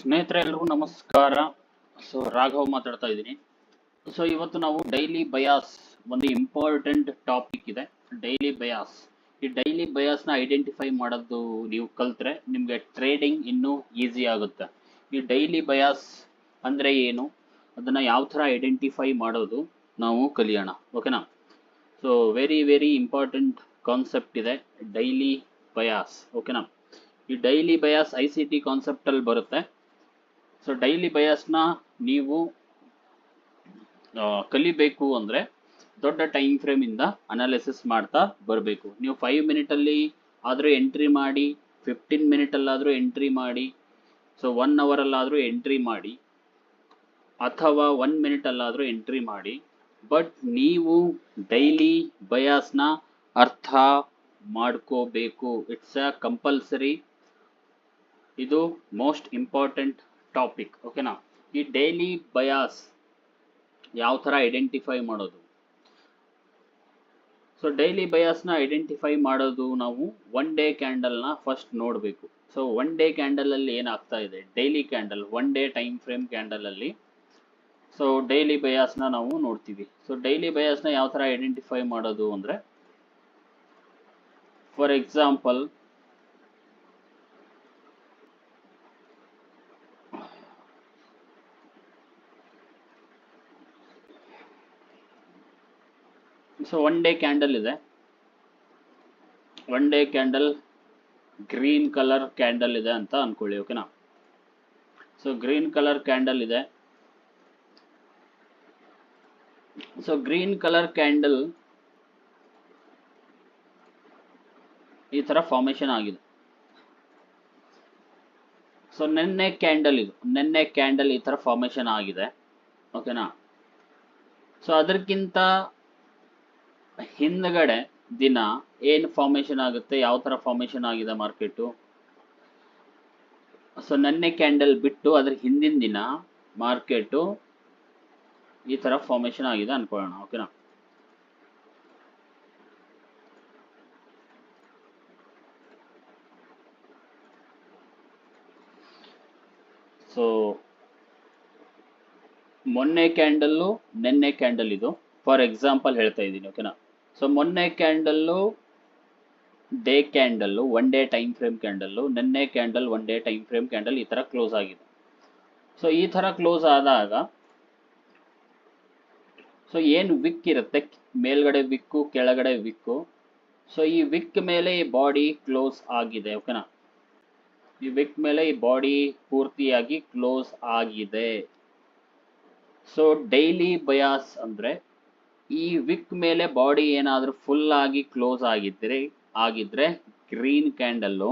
ಸ್ನೇಹಿತರೆ ಎಲ್ಲರೂ ನಮಸ್ಕಾರ. ಸೊ ರಾಘವ್ ಮಾತಾಡ್ತಾ ಇದ್ದೀನಿ. ಸೊ ಇವತ್ತು ನಾವು ಡೈಲಿ ಬಯಾಸ್ ಒಂದು ಇಂಪಾರ್ಟೆಂಟ್ ಟಾಪಿಕ್ ಇದೆ. ಡೈಲಿ ಬಯಾಸ್ ಈ ಡೈಲಿ ಬಯಾಸ್ನ ಐಡೆಂಟಿಫೈ ಮಾಡೋದು ನೀವು ಕಲ್ತ್ರೆ ನಿಮಗೆ ಟ್ರೇಡಿಂಗ್ ಇನ್ನೂ ಈಸಿ ಆಗುತ್ತೆ. ಈ ಡೈಲಿ ಬಯಾಸ್ ಅಂದರೆ ಏನು? ಅದನ್ನು ಯಾವ ಥರ ಐಡೆಂಟಿಫೈ ಮಾಡೋದು ನಾವು ಕಲಿಯೋಣ. ಓಕೆನಾ so very very important concept ಇದೆ ಡೈಲಿ ಬಯಾಸ್ ಓಕೆನಾ ಈ daily bias I C T ಕಾನ್ಸೆಪ್ಟಲ್ಲಿ ಬರುತ್ತೆ. ಸೊ ಡೈಲಿ ಬಯಾಸ್ನ ನೀವು ಕಲಿಬೇಕು ಅಂದರೆ ದೊಡ್ಡ ಟೈಮ್ ಫ್ರೇಮಿಂದ ಅನಾಲಿಸಿಸ್ ಮಾಡ್ತಾ ಬರಬೇಕು. ನೀವು ಫೈವ್ ಮಿನಿಟಲ್ಲಿ ಆದರೂ ಎಂಟ್ರಿ ಮಾಡಿ ಫಿಫ್ಟೀನ್ ಮಿನಿಟಲ್ಲಾದರೂ ಎಂಟ್ರಿ ಮಾಡಿ ಸೊ ಒನ್ ಅವರಲ್ಲಾದರೂ ಎಂಟ್ರಿ ಮಾಡಿ, ಅಥವಾ ಒನ್ ಮಿನಿಟಲ್ಲಾದರೂ ಎಂಟ್ರಿ ಮಾಡಿ ಬಟ್ ನೀವು ಡೈಲಿ ಬಯಾಸ್ನ ಅರ್ಥ ಮಾಡ್ಕೋಬೇಕು. ಇಟ್ಸ್ ಅ ಕಂಪಲ್ಸರಿ ಇದು ಮೋಸ್ಟ್ ಇಂಪಾರ್ಟೆಂಟ್ ಟಾಪಿಕ್ ಓಕೆನಾ ಈ ಡೈಲಿ ಬಯಾಸ್ ಯಾವ ಥರ ಐಡೆಂಟಿಫೈ ಮಾಡೋದು? ಸೊ ಡೈಲಿ ಬಯಾಸ್ನ ಐಡೆಂಟಿಫೈ ಮಾಡೋದು ನಾವು ಒನ್ ಡೇ ಕ್ಯಾಂಡಲ್ನ ಫಸ್ಟ್ ನೋಡಬೇಕು. ಸೊ ಒನ್ ಡೇ ಕ್ಯಾಂಡಲಲ್ಲಿ ಏನಾಗ್ತಾ ಇದೆ? Daily candle one day time frame ಕ್ಯಾಂಡಲಲ್ಲಿ so daily ಬಯಾಸ್ನ ನಾವು ನೋಡ್ತೀವಿ. ಸೊ ಡೈಲಿ ಬಯಾಸ್ನ ಯಾವ ಥರ ಐಡೆಂಟಿಫೈ ಮಾಡೋದು ಅಂದರೆ for example so one day candle ಇದೆ. One day candle green colour candle ಇದೆ ಅಂತ ಅನ್ಕೊಳ್ಳಿ ಓಕೆನಾ ಸೊ ಗ್ರೀನ್ ಕಲರ್ ಕ್ಯಾಂಡಲ್ ಇದೆ. ಸೊ ಗ್ರೀನ್ ಕಲರ್ ಕ್ಯಾಂಡಲ್ ಈ ತರ ಫಾರ್ಮೇಶನ್ ಆಗಿದೆ. ಸೊ ನೆನ್ನೆ ಕ್ಯಾಂಡಲ್ ಇದು. ನೆನ್ನೆ ಕ್ಯಾಂಡಲ್ ಈ ತರ ಫಾರ್ಮೇಶನ್ ಆಗಿದೆ ಓಕೆನಾ ಸೊ ಅದಕ್ಕಿಂತ ಹಿಂದ್ಗಡೆ ದಿನ ಏನ್ ಫಾರ್ಮೇಶನ್ ಆಗುತ್ತೆ, ಯಾವ ತರ ಫಾರ್ಮೇಶನ್ ಆಗಿದೆ ಮಾರ್ಕೆಟು ಸೊ ನೆನ್ನೆ ಕ್ಯಾಂಡಲ್ ಬಿಟ್ಟು ಅದ್ರ ಹಿಂದಿನ ದಿನ ಮಾರ್ಕೆಟು ಈ ತರ ಫಾರ್ಮೇಶನ್ ಆಗಿದೆ ಅನ್ಕೊಳ್ಳೋಣ ಓಕೆನಾ ಸೊ ಮೊನ್ನೆ ಕ್ಯಾಂಡಲ್ಲು ನೆನ್ನೆ ಕ್ಯಾಂಡಲ್ ಇದು. ಫಾರ್ ಎಕ್ಸಾಂಪಲ್ ಹೇಳ್ತಾ ಇದ್ದೀನಿ ಓಕೆನಾ ಸೊ ಮೊನ್ನೆ candle day candle one day time frame candle ನಿನ್ನೆ candle one day time frame candle ಈ ಥರ ಕ್ಲೋಸ್ ಆಗಿದೆ. ಸೊ ಈ ಥರ ಕ್ಲೋಸ್ ಆದಾಗ ಸೊ ಏನು ವಿಕ್ ಇರುತ್ತೆ? ಮೇಲ್ಗಡೆ ವಿಕ್ಕು ಕೆಳಗಡೆ ವಿಕ್ಕು ಸೊ ಈ ವಿಕ್ ಮೇಲೆ ಈ ಬಾಡಿ ಕ್ಲೋಸ್ ಆಗಿದೆ ಓಕೆನಾ ಈ ವಿಕ್ ಮೇಲೆ ಈ ಬಾಡಿ ಪೂರ್ತಿಯಾಗಿ ಕ್ಲೋಸ್ ಆಗಿದೆ. ಸೊ ಡೈಲಿ ಬಯಾಸ್ ಅಂದ್ರೆ ಈ ವಿಕ್ ಮೇಲೆ ಬಾಡಿ ಏನಾದರೂ ಫುಲ್ ಆಗಿ ಕ್ಲೋಸ್ ಆಗಿದ್ರೆ ಆಗಿದ್ರೆ ಗ್ರೀನ್ ಕ್ಯಾಂಡಲ್ಲು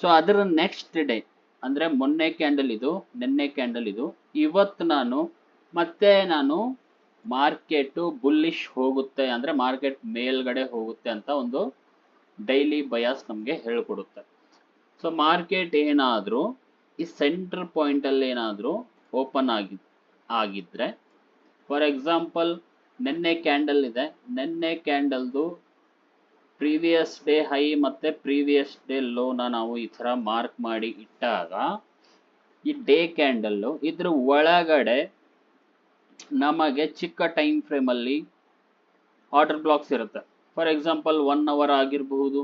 ಸೊ ಅದರ ನೆಕ್ಸ್ಟ್ ಡೇ ಅಂದ್ರೆ ಮೊನ್ನೆ ಕ್ಯಾಂಡಲ್ ಇದು, ನಿನ್ನೆ ಕ್ಯಾಂಡಲ್ ಇದು, ಇವತ್ತು ನಾನು, ಮತ್ತೆ ನಾನು ಮಾರ್ಕೆಟು ಬುಲ್ಲಿಶ್ ಹೋಗುತ್ತೆ, ಅಂದ್ರೆ ಮಾರ್ಕೆಟ್ ಮೇಲ್ಗಡೆ ಹೋಗುತ್ತೆ ಅಂತ ಒಂದು ಡೈಲಿ ಬಯಾಸ್ ನಮಗೆ ಹೇಳ್ಕೊಡುತ್ತೆ. ಸೊ ಮಾರ್ಕೆಟ್ ಏನಾದರೂ, ಈ ಸೆಂಟ್ರ್ ಪಾಯಿಂಟಲ್ಲಿ ಏನಾದರೂ ಓಪನ್ ಆಗಿ, ಆಗಿದ್ರೆ ಫಾರ್ ಎಕ್ಸಾಂಪಲ್ ನೆನ್ನೆ ಕ್ಯಾಂಡಲ್ ಇದೆ. ನೆನ್ನೆ ಕ್ಯಾಂಡಲ್ದು ಪ್ರೀವಿಯಸ್ ಡೇ ಹೈ ಮತ್ತು ಪ್ರೀವಿಯಸ್ ಡೇ ಲೋನ ನಾವು ಈ ಥರ ಮಾರ್ಕ್ ಮಾಡಿ ಇಟ್ಟಾಗ, ಈ ಡೇ ಕ್ಯಾಂಡಲ್ಲು ಇದ್ರ ಒಳಗಡೆ ನಮಗೆ ಚಿಕ್ಕ ಟೈಮ್ ಫ್ರೇಮಲ್ಲಿ ಆರ್ಡರ್ ಬ್ಲಾಕ್ಸ್ ಇರುತ್ತೆ. ಫಾರ್ ಎಕ್ಸಾಂಪಲ್, ಒನ್ ಅವರ್ ಆಗಿರಬಹುದು,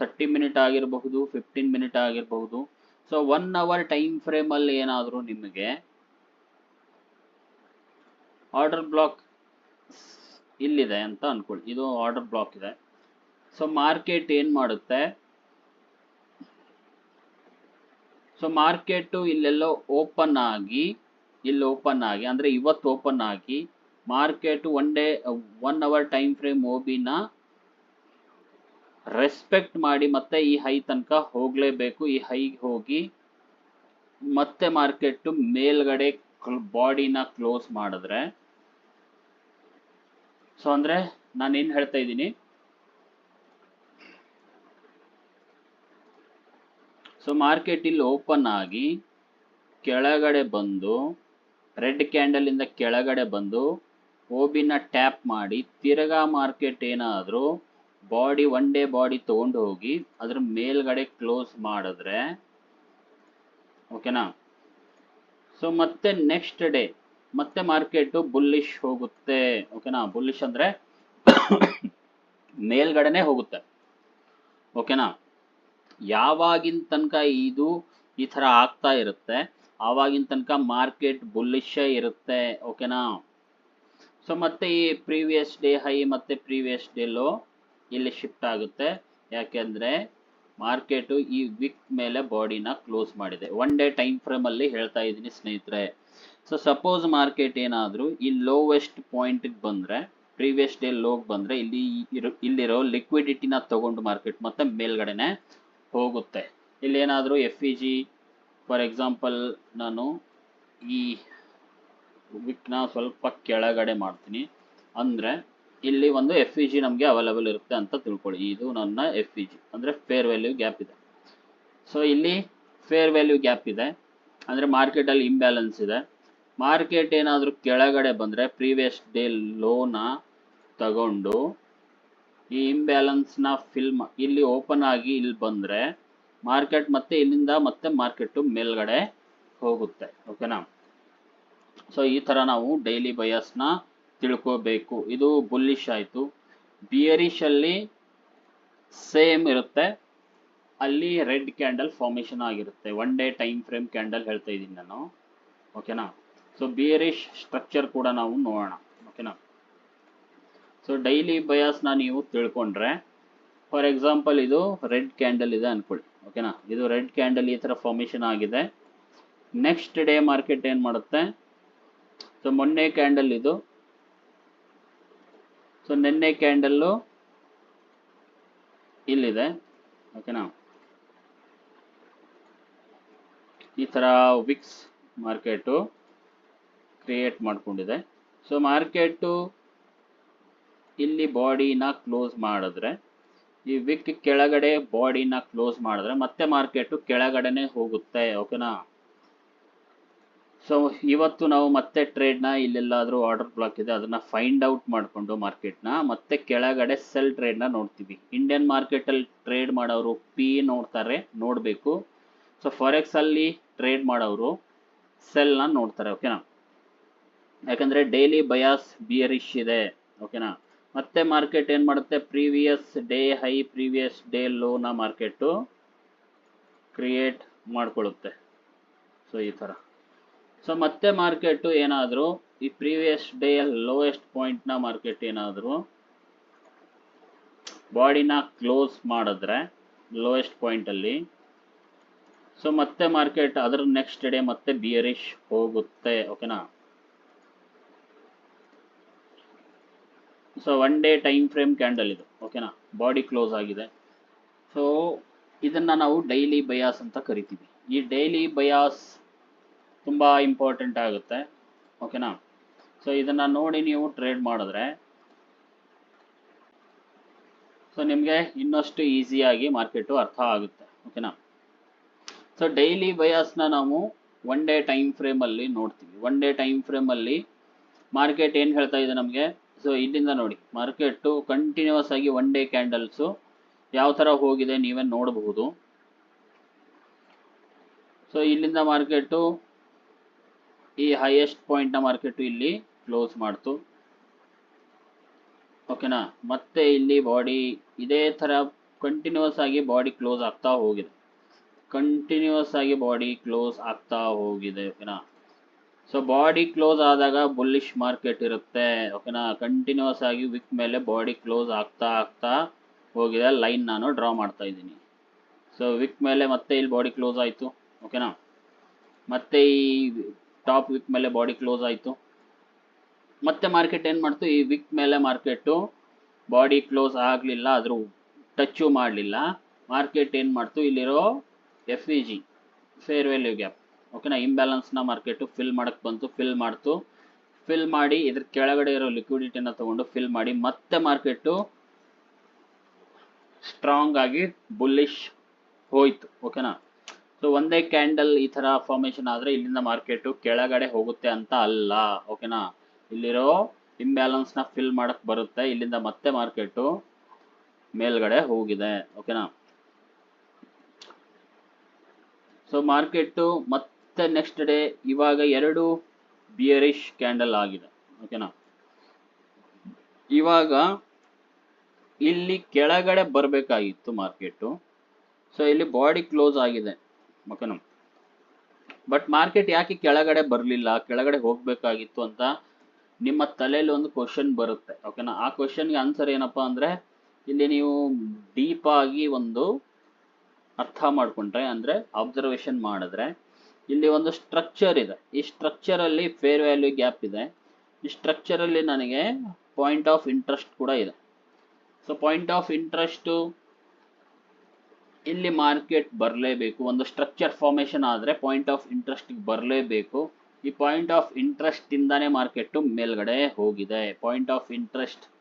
ಥರ್ಟಿ ಮಿನಿಟ್ ಆಗಿರಬಹುದು, ಫಿಫ್ಟೀನ್ ಮಿನಿಟ್ ಆಗಿರಬಹುದು. ಸೊ, ಒನ್ ಅವರ್ ಟೈಮ್ ಫ್ರೇಮಲ್ಲಿ ಏನಾದರೂ ನಿಮಗೆ ಆರ್ಡರ್ ಬ್ಲಾಕ್ ಇಲ್ಲಿದೆ ಅಂತ ಅನ್ಕೊಳ್ಳಿ. ಇದು ಆರ್ಡರ್ ಬ್ಲಾಕ್ ಇದೆ. ಸೊ ಮಾರ್ಕೆಟ್ ಏನು ಮಾಡುತ್ತೆ? ಸೊ ಮಾರ್ಕೆಟು ಇಲ್ಲೆಲ್ಲೋ ಓಪನ್ ಆಗಿ, ಇಲ್ಲಿ ಓಪನ್ ಆಗಿ, ಅಂದರೆ ಇವತ್ತು ಓಪನ್ ಆಗಿ market one day one hour time frame ಓಬಿನ respect ಮಾಡಿ ಮತ್ತೆ ಈ ಹೈ ತನಕ ಹೋಗಲೇಬೇಕು. ಈ ಹೈಗೆ ಹೋಗಿ ಮತ್ತೆ ಮಾರ್ಕೆಟ್ ಮೇಲ್ಗಡೆ ಬಾಡಿನ ಕ್ಲೋಸ್ ಮಾಡಿದ್ರೆ ಸೊ ಅಂದ್ರೆ ನಾನು ಏನ್ ಹೇಳ್ತಾ ಇದ್ದೀನಿ? ಸೊ ಮಾರ್ಕೆಟ್ ಇಲ್ಲಿ ಓಪನ್ ಆಗಿ ಕೆಳಗಡೆ ಬಂದು ರೆಡ್ ಕ್ಯಾಂಡಲ್ ಇಂದ ಕೆಳಗಡೆ ಬಂದು ಓಬಿನ ಟ್ಯಾಪ್ ಮಾಡಿ, ತಿರ್ಗಾ ಮಾರ್ಕೆಟ್ ಏನಾದರೂ ಬಾಡಿ ಒನ್ ಡೇ ಬಾಡಿ ತಗೊಂಡು ಹೋಗಿ, ಅದ್ರ ಮೇಲ್ಗಡೆ ಕ್ಲೋಸ್ ಮಾಡಿದ್ರೆ ಓಕೆನಾ ಸೊ ಮತ್ತೆ ನೆಕ್ಸ್ಟ್ ಡೇ ಮತ್ತೆ ಮಾರ್ಕೆಟ್ ಬುಲ್ಲಿಶ್ ಹೋಗುತ್ತೆ. ಓಕೆನಾ ಬುಲ್ಲಿಶ್ ಅಂದ್ರೆ ಮೇಲ್ಗಡೆನೆ ಹೋಗುತ್ತೆ. ಓಕೆನಾ ಯಾವಾಗಿನ ತನಕ ಇದು ಈ ತರ ಆಗ್ತಾ ಇರುತ್ತೆ, ಆವಾಗಿನ ತನಕ ಮಾರ್ಕೆಟ್ ಬುಲ್ಲಿಶೇ ಇರುತ್ತೆ. ಓಕೆನಾ ಸೊ ಮತ್ತೆ ಈ ಪ್ರೀವಿಯಸ್ ಡೇ ಹೈ ಮತ್ತೆ ಪ್ರೀವಿಯಸ್ ಡೇ ಲೋ ಇಲ್ಲಿ ಶಿಫ್ಟ್ ಆಗುತ್ತೆ. ಯಾಕೆಂದ್ರೆ ಮಾರ್ಕೆಟು ಈ ವಿಕ್ ಮೇಲೆ ಬಾಡಿನ ಕ್ಲೋಸ್ ಮಾಡಿದೆ. ಒನ್ ಡೇ ಟೈಮ್ ಫ್ರೇಮ್ ಅಲ್ಲಿ ಹೇಳ್ತಾ ಇದ್ದೀನಿ ಸ್ನೇಹಿತರೆ. ಸೊ ಸಪೋಸ್ ಮಾರ್ಕೆಟ್ ಏನಾದರೂ, ಈ ಲೋವೆಸ್ಟ್ ಪಾಯಿಂಟ್ಗೆ ಬಂದ್ರೆ ಪ್ರೀವಿಯಸ್ ಡೇ ಲೋಗೆ ಬಂದ್ರೆ, ಇಲ್ಲಿ ಇಲ್ಲಿರೋ ಲಿಕ್ವಿಡಿಟಿನ ತಗೊಂಡು ಮಾರ್ಕೆಟ್ ಮತ್ತೆ ಮೇಲ್ಗಡೆನೆ ಹೋಗುತ್ತೆ. ಇಲ್ಲಿ ಏನಾದರೂ F V G for example ನಾನು ಈ ವಿಕ್ನ ಸ್ವಲ್ಪ ಕೆಳಗಡೆ ಮಾಡ್ತೀನಿ. ಅಂದರೆ, ಇಲ್ಲಿ ಒಂದು ಎಫ್ ಇ ಜಿ ನಮಗೆ ಅವೈಲಬಲ್ ಇರುತ್ತೆ ಅಂತ ತಿಳ್ಕೊಳ್ಳಿ. ಇದು ನನ್ನ ಎಫ್ ಇ ಜಿ ಅಂದರೆ ಫೇರ್ ವ್ಯಾಲ್ಯೂ ಗ್ಯಾಪ್ ಇದೆ. ಸೊ ಇಲ್ಲಿ ಫೇರ್ ವ್ಯಾಲ್ಯೂ ಗ್ಯಾಪ್ ಇದೆ. ಅಂದರೆ ಮಾರ್ಕೆಟಲ್ಲಿ ಇಂಬ್ಯಾಲೆನ್ಸ್ ಇದೆ. ಮಾರ್ಕೆಟ್ ಏನಾದರೂ ಕೆಳಗಡೆ ಬಂದರೆ ಪ್ರೀವಿಯಸ್ ಡೇ ಲೋನ ತಗೊಂಡು ಈ ಇಂಬ್ಯಾಲೆನ್ಸ್ನ ಫಿಲ್ಮ್ ಇಲ್ಲಿ ಓಪನ್ ಆಗಿ ಇಲ್ಲಿ ಬಂದರೆ ಮಾರ್ಕೆಟ್ ಮತ್ತೆ ಇಲ್ಲಿಂದ ಮತ್ತೆ ಮಾರ್ಕೆಟು ಮೇಲ್ಗಡೆ ಹೋಗುತ್ತೆ, ಓಕೆನಾ? ಸೊ ಈ ಥರ ನಾವು ಡೈಲಿ ಬಯಸ್ನ ತಿಳ್ಕೋಬೇಕು. ಇದು ಬುಲ್ಲಿಶ್ ಆಯಿತು. ಬಿಯರಿಶ್ ಅಲ್ಲಿ ಸೇಮ್ ಇರುತ್ತೆ. ಅಲ್ಲಿ ರೆಡ್ ಕ್ಯಾಂಡಲ್ ಫಾರ್ಮೇಷನ್ ಆಗಿರುತ್ತೆ. One day time frame candle ಹೇಳ್ತಾ ಇದ್ದೀನಿ ನಾನು. ಓಕೆನಾ? ಸೊ ಬಿಯರಿಶ್ ಸ್ಟ್ರಕ್ಚರ್ ಕೂಡ ನಾವು ನೋಡೋಣ. ಓಕೆನಾ ಸೊ ಡೈಲಿ ಬಯಾಸ್ನ ನೀವು ತಿಳ್ಕೊಂಡ್ರೆ ಫಾರ್ ಎಕ್ಸಾಂಪಲ್ ಇದು ರೆಡ್ ಕ್ಯಾಂಡಲ್ ಇದೆ ಅನ್ಕೊಳ್ಳಿ. ಓಕೆನಾ ಇದು ರೆಡ್ ಕ್ಯಾಂಡಲ್ ಈ ಥರ ಫಾರ್ಮೇಷನ್ ಆಗಿದೆ. ನೆಕ್ಸ್ಟ್ ಡೇ ಮಾರ್ಕೆಟ್ ಏನು ಮಾಡುತ್ತೆ? ಸೊ ಮೊನ್ನೆ ಕ್ಯಾಂಡಲ್ ಇದು. ಸೊ ನಿನ್ನೆ ಕ್ಯಾಂಡಲ್ಲು ಇಲ್ಲಿದೆ. ಓಕೆನಾ ಈ ಥರ ವಿಕ್ಸ್ ಮಾರ್ಕೆಟು ಕ್ರಿಯೇಟ್ ಮಾಡ್ಕೊಂಡಿದೆ. ಸೊ ಮಾರ್ಕೆಟು ಇಲ್ಲಿ ಬಾಡಿನ ಕ್ಲೋಸ್ ಮಾಡಿದ್ರೆ, ಈ ವಿಕ್ ಕೆಳಗಡೆ ಬಾಡಿನ ಕ್ಲೋಸ್ ಮಾಡಿದ್ರೆ ಮತ್ತೆ ಮಾರ್ಕೆಟು ಕೆಳಗಡೆನೆ ಹೋಗುತ್ತೆ ಓಕೆನಾ ಸೊ ಇವತ್ತು ನಾವು ಮತ್ತೆ ಟ್ರೇಡ್ನ ಇಲ್ಲೆಲ್ಲಾದರೂ ಆರ್ಡರ್ ಬ್ಲಾಕ್ ಇದೆ, ಅದನ್ನ ಫೈಂಡ್ ಔಟ್ ಮಾಡಿಕೊಂಡು ಮಾರ್ಕೆಟ್ನ ಮತ್ತೆ ಕೆಳಗಡೆ ಸೆಲ್ ಟ್ರೇಡ್ನ ನೋಡ್ತೀವಿ. ಇಂಡಿಯನ್ ಮಾರ್ಕೆಟಲ್ಲಿ ಟ್ರೇಡ್ ಮಾಡೋರು ಪಿ ನೋಡ್ತಾರೆ, ನೋಡಬೇಕು. ಸೊ ಫಾರೆಕ್ಸ್ ಅಲ್ಲಿ ಟ್ರೇಡ್ ಮಾಡೋರು ಸೆಲ್ನ ನೋಡ್ತಾರೆ ಓಕೆನಾ ಯಾಕಂದ್ರೆ ಡೈಲಿ ಬಯಾಸ್ ಬಿಯರಿಶ್ ಇದೆ ಓಕೆನಾ ಮತ್ತೆ ಮಾರ್ಕೆಟ್ ಏನು ಮಾಡುತ್ತೆ? Previous day high previous day ಲೋನ ಮಾರ್ಕೆಟ್ ಕ್ರಿಯೇಟ್ ಮಾಡ್ಕೊಳ್ಳುತ್ತೆ. ಸೊ ಈ ಥರ. ಸೊ ಮತ್ತೆ ಮಾರ್ಕೆಟ್ ಏನಾದ್ರೂ, ಈ ಪ್ರೀವಿಯಸ್ ಡೇ ಲೋಯೆಸ್ಟ್ ಪಾಯಿಂಟ್ನ ಮಾರ್ಕೆಟ್ ಏನಾದರೂ ಬಾಡಿನ ಕ್ಲೋಸ್ ಮಾಡಿದ್ರೆ ಲೋಯೆಸ್ಟ್ ಪಾಯಿಂಟಲ್ಲಿ ಸೊ ಮತ್ತೆ ಮಾರ್ಕೆಟ್ ಅದರ ನೆಕ್ಸ್ಟ್ ಡೇ ಮತ್ತೆ ಬಿಯರಿಶ್ ಹೋಗುತ್ತೆ ಓಕೆನಾ so one day time frame candle ಇದು ಓಕೆನಾ ಬಾಡಿ ಕ್ಲೋಸ್ ಆಗಿದೆ. ಸೊ ಇದನ್ನ ನಾವು ಡೈಲಿ ಬಯಾಸ್ ಅಂತ ಕರಿತೀವಿ. ಈ ಡೈಲಿ ಬಯಾಸ್ ತುಂಬ ಇಂಪಾರ್ಟೆಂಟ್ ಆಗುತ್ತೆ ಓಕೆನಾ ಸೊ ಇದನ್ನ ನೋಡಿ ನೀವು ಟ್ರೇಡ್ ಮಾಡಿದ್ರೆ ಸೊ ನಿಮಗೆ ಇನ್ನಷ್ಟು ಈಸಿಯಾಗಿ ಮಾರ್ಕೆಟು ಅರ್ಥ ಆಗುತ್ತೆ ಓಕೆನಾ ಸೊ ಡೈಲಿ ಬಯಾಸ್ನ ನಾವು ಒನ್ ಡೇ ಟೈಮ್ ಫ್ರೇಮಲ್ಲಿ ನೋಡ್ತೀವಿ. ಒನ್ ಡೇ ಟೈಮ್ ಫ್ರೇಮಲ್ಲಿ ಮಾರ್ಕೆಟ್ ಏನು ಹೇಳ್ತಾ ಇದೆ ನಮಗೆ? ಸೊ ಇಲ್ಲಿಂದ ನೋಡಿ. ಮಾರ್ಕೆಟು ಕಂಟಿನ್ಯೂಸ್ ಆಗಿ ಒನ್ ಡೇ ಕ್ಯಾಂಡಲ್ಸು ಯಾವ ತರ ಹೋಗಿದೆ ನೀವೇ ನೋಡಬಹುದು. ಸೊ ಇಲ್ಲಿಂದ ಮಾರ್ಕೆಟು ಈ ಹೈಯೆಸ್ಟ್ ಪಾಯಿಂಟ್ನ ಮಾರ್ಕೆಟು ಇಲ್ಲಿ ಕ್ಲೋಸ್ ಮಾಡ್ತು. ಓಕೆನಾ ಮತ್ತೆ ಇಲ್ಲಿ ಬಾಡಿ ಇದೇ ತರ ಕಂಟಿನ್ಯೂಸ್ ಆಗಿ ಬಾಡಿ ಕ್ಲೋಸ್ ಆಗ್ತಾ ಹೋಗಿದೆ. ಕಂಟಿನ್ಯೂಸ್ ಆಗಿ ಬಾಡಿ ಕ್ಲೋಸ್ ಆಗ್ತಾ ಹೋಗಿದೆ. ಓಕೆನಾ ಸೊ ಬಾಡಿ ಕ್ಲೋಸ್ ಆದಾಗ ಬುಲ್ಲಿಶ್ ಮಾರ್ಕೆಟ್ ಇರುತ್ತೆ. ಓಕೆನಾ ಕಂಟಿನ್ಯೂಸ್ ಆಗಿ ವಿಕ್ ಮೇಲೆ ಬಾಡಿ ಕ್ಲೋಸ್ ಆಗ್ತಾ ಆಗ್ತಾ ಹೋಗಿದೆ. ಲೈನ್ ನಾನು ಡ್ರಾ ಮಾಡ್ತಾ ಇದ್ದೀನಿ. ಸೊ ವಿಕ್ ಮೇಲೆ ಮತ್ತೆ ಇಲ್ಲಿ ಬಾಡಿ ಕ್ಲೋಸ್ ಆಯಿತು. ಓಕೆನಾ ಮತ್ತೆ ಈ ಟಾಪ್ ವಿಕ್ ಮೇಲೆ ಬಾಡಿ ಕ್ಲೋಸ್ ಆಯಿತು. ಮತ್ತೆ ಮಾರ್ಕೆಟ್ ಏನು ಮಾಡ್ತು? ಈ ವಿಕ್ ಮೇಲೆ ಮಾರ್ಕೆಟು ಬಾಡಿ ಕ್ಲೋಸ್ ಆಗಲಿಲ್ಲ. ಅದ್ರ ಟಚ್ಚು ಮಾಡಲಿಲ್ಲ. ಮಾರ್ಕೆಟ್ ಏನು ಮಾಡ್ತು? ಇಲ್ಲಿರೋ F V G fair value gap ಓಕೆನಾ ಇಂಬ್ಯಾಲೆನ್ಸ್ನ ಮಾರ್ಕೆಟು ಫಿಲ್ ಮಾಡಕ್ಕೆ ಬಂತು ಫಿಲ್ ಮಾಡ್ತು. ಫಿಲ್ ಮಾಡಿ ಇದ್ರ ಕೆಳಗಡೆ ಇರೋ ಲಿಕ್ವಿಡಿಟಿನ ತಗೊಂಡು ಫಿಲ್ ಮಾಡಿ, ಮತ್ತೆ ಮಾರ್ಕೆಟು ಸ್ಟ್ರಾಂಗ್ ಆಗಿ ಬುಲ್ಲಿಶ್ ಹೋಯ್ತು. ಓಕೆನಾ ಸೊ ಒಂದೇ ಕ್ಯಾಂಡಲ್ ಈ ತರ ಫಾರ್ಮೇಶನ್ ಆದ್ರೆ ಇಲ್ಲಿಂದ ಮಾರ್ಕೆಟು ಕೆಳಗಡೆ ಹೋಗುತ್ತೆ ಅಂತ ಅಲ್ಲ. ಓಕೆನಾ ಇಲ್ಲಿರೋ ಇಂಬ್ಯಾಲೆನ್ಸ್ನ ಫಿಲ್ ಮಾಡಕ್ ಬರುತ್ತೆ, ಇಲ್ಲಿಂದ ಮತ್ತೆ ಮಾರ್ಕೆಟು ಮೇಲ್ಗಡೆ ಹೋಗಿದೆ. ಓಕೆನಾ ಸೊ ಮಾರ್ಕೆಟು ಮತ್ತೆ ನೆಕ್ಸ್ಟ್ ಡೇ ಇವಾಗ ಎರಡು ಬಿಯರಿಶ್ ಕ್ಯಾಂಡಲ್ ಆಗಿದೆ. ಓಕೆನಾ ಇವಾಗ ಇಲ್ಲಿ ಕೆಳಗಡೆ ಬರಬೇಕಾಗಿತ್ತು ಮಾರ್ಕೆಟು. ಸೊ ಇಲ್ಲಿ ಬಾಡಿ ಕ್ಲೋಸ್ ಆಗಿದೆ. ಓಕೆನಾ ಬಟ್ ಮಾರ್ಕೆಟ್ ಯಾಕೆ ಕೆಳಗಡೆ ಬರಲಿಲ್ಲ, ಕೆಳಗಡೆ ಹೋಗಬೇಕಾಗಿತ್ತು ಅಂತ ನಿಮ್ಮ ತಲೆಯಲ್ಲಿ ಒಂದು ಕ್ವಶನ್ ಬರುತ್ತೆ. ಓಕೆನಾ ಆ ಕ್ವಶನ್ಗೆ ಆನ್ಸರ್ ಏನಪ್ಪಾ ಅಂದ್ರೆ, ಇಲ್ಲಿ ನೀವು ಡೀಪ್ ಆಗಿ ಒಂದು ಅರ್ಥ ಮಾಡ್ಕೊಂಡ್ರೆ, ಅಂದ್ರೆ ಅಬ್ಸರ್ವೇಷನ್ ಮಾಡಿದ್ರೆ ಇಲ್ಲಿ ಒಂದು ಸ್ಟ್ರಕ್ಚರ್ ಇದೆ. ಈ ಸ್ಟ್ರಕ್ಚರ್ ಅಲ್ಲಿ ಫೇರ್ ವ್ಯಾಲ್ಯೂ ಗ್ಯಾಪ್ ಇದೆ. ಈ ಸ್ಟ್ರಕ್ಚರ್ ಅಲ್ಲಿ ನನಗೆ ಪಾಯಿಂಟ್ ಆಫ್ ಇಂಟ್ರೆಸ್ಟ್ ಕೂಡ ಇದೆ. ಸೊ ಪಾಯಿಂಟ್ ಆಫ್ ಇಂಟ್ರೆಸ್ಟ್ ಇಲ್ಲಿ ಮಾರ್ಕೆಟ್ ಬರಲೇಬೇಕು. ಒಂದು ಸ್ಟ್ರಕ್ಚರ್ ಫಾರ್ಮೇಶನ್ ಆದರೆ ಪಾಯಿಂಟ್ ಆಫ್ ಇಂಟ್ರೆಸ್ಟ್ ಬರಲೇಬೇಕು. ಈ ಪಾಯಿಂಟ್ ಆಫ್ ಇಂಟ್ರೆಸ್ಟ್ ಇಂದಾನೆ ಮಾರ್ಕೆಟ್ ಮೇಲ್ಗಡೆ ಹೋಗಿದೆ. ಪಾಯಿಂಟ್ ಆಫ್ ಇಂಟ್ರೆಸ್ಟ್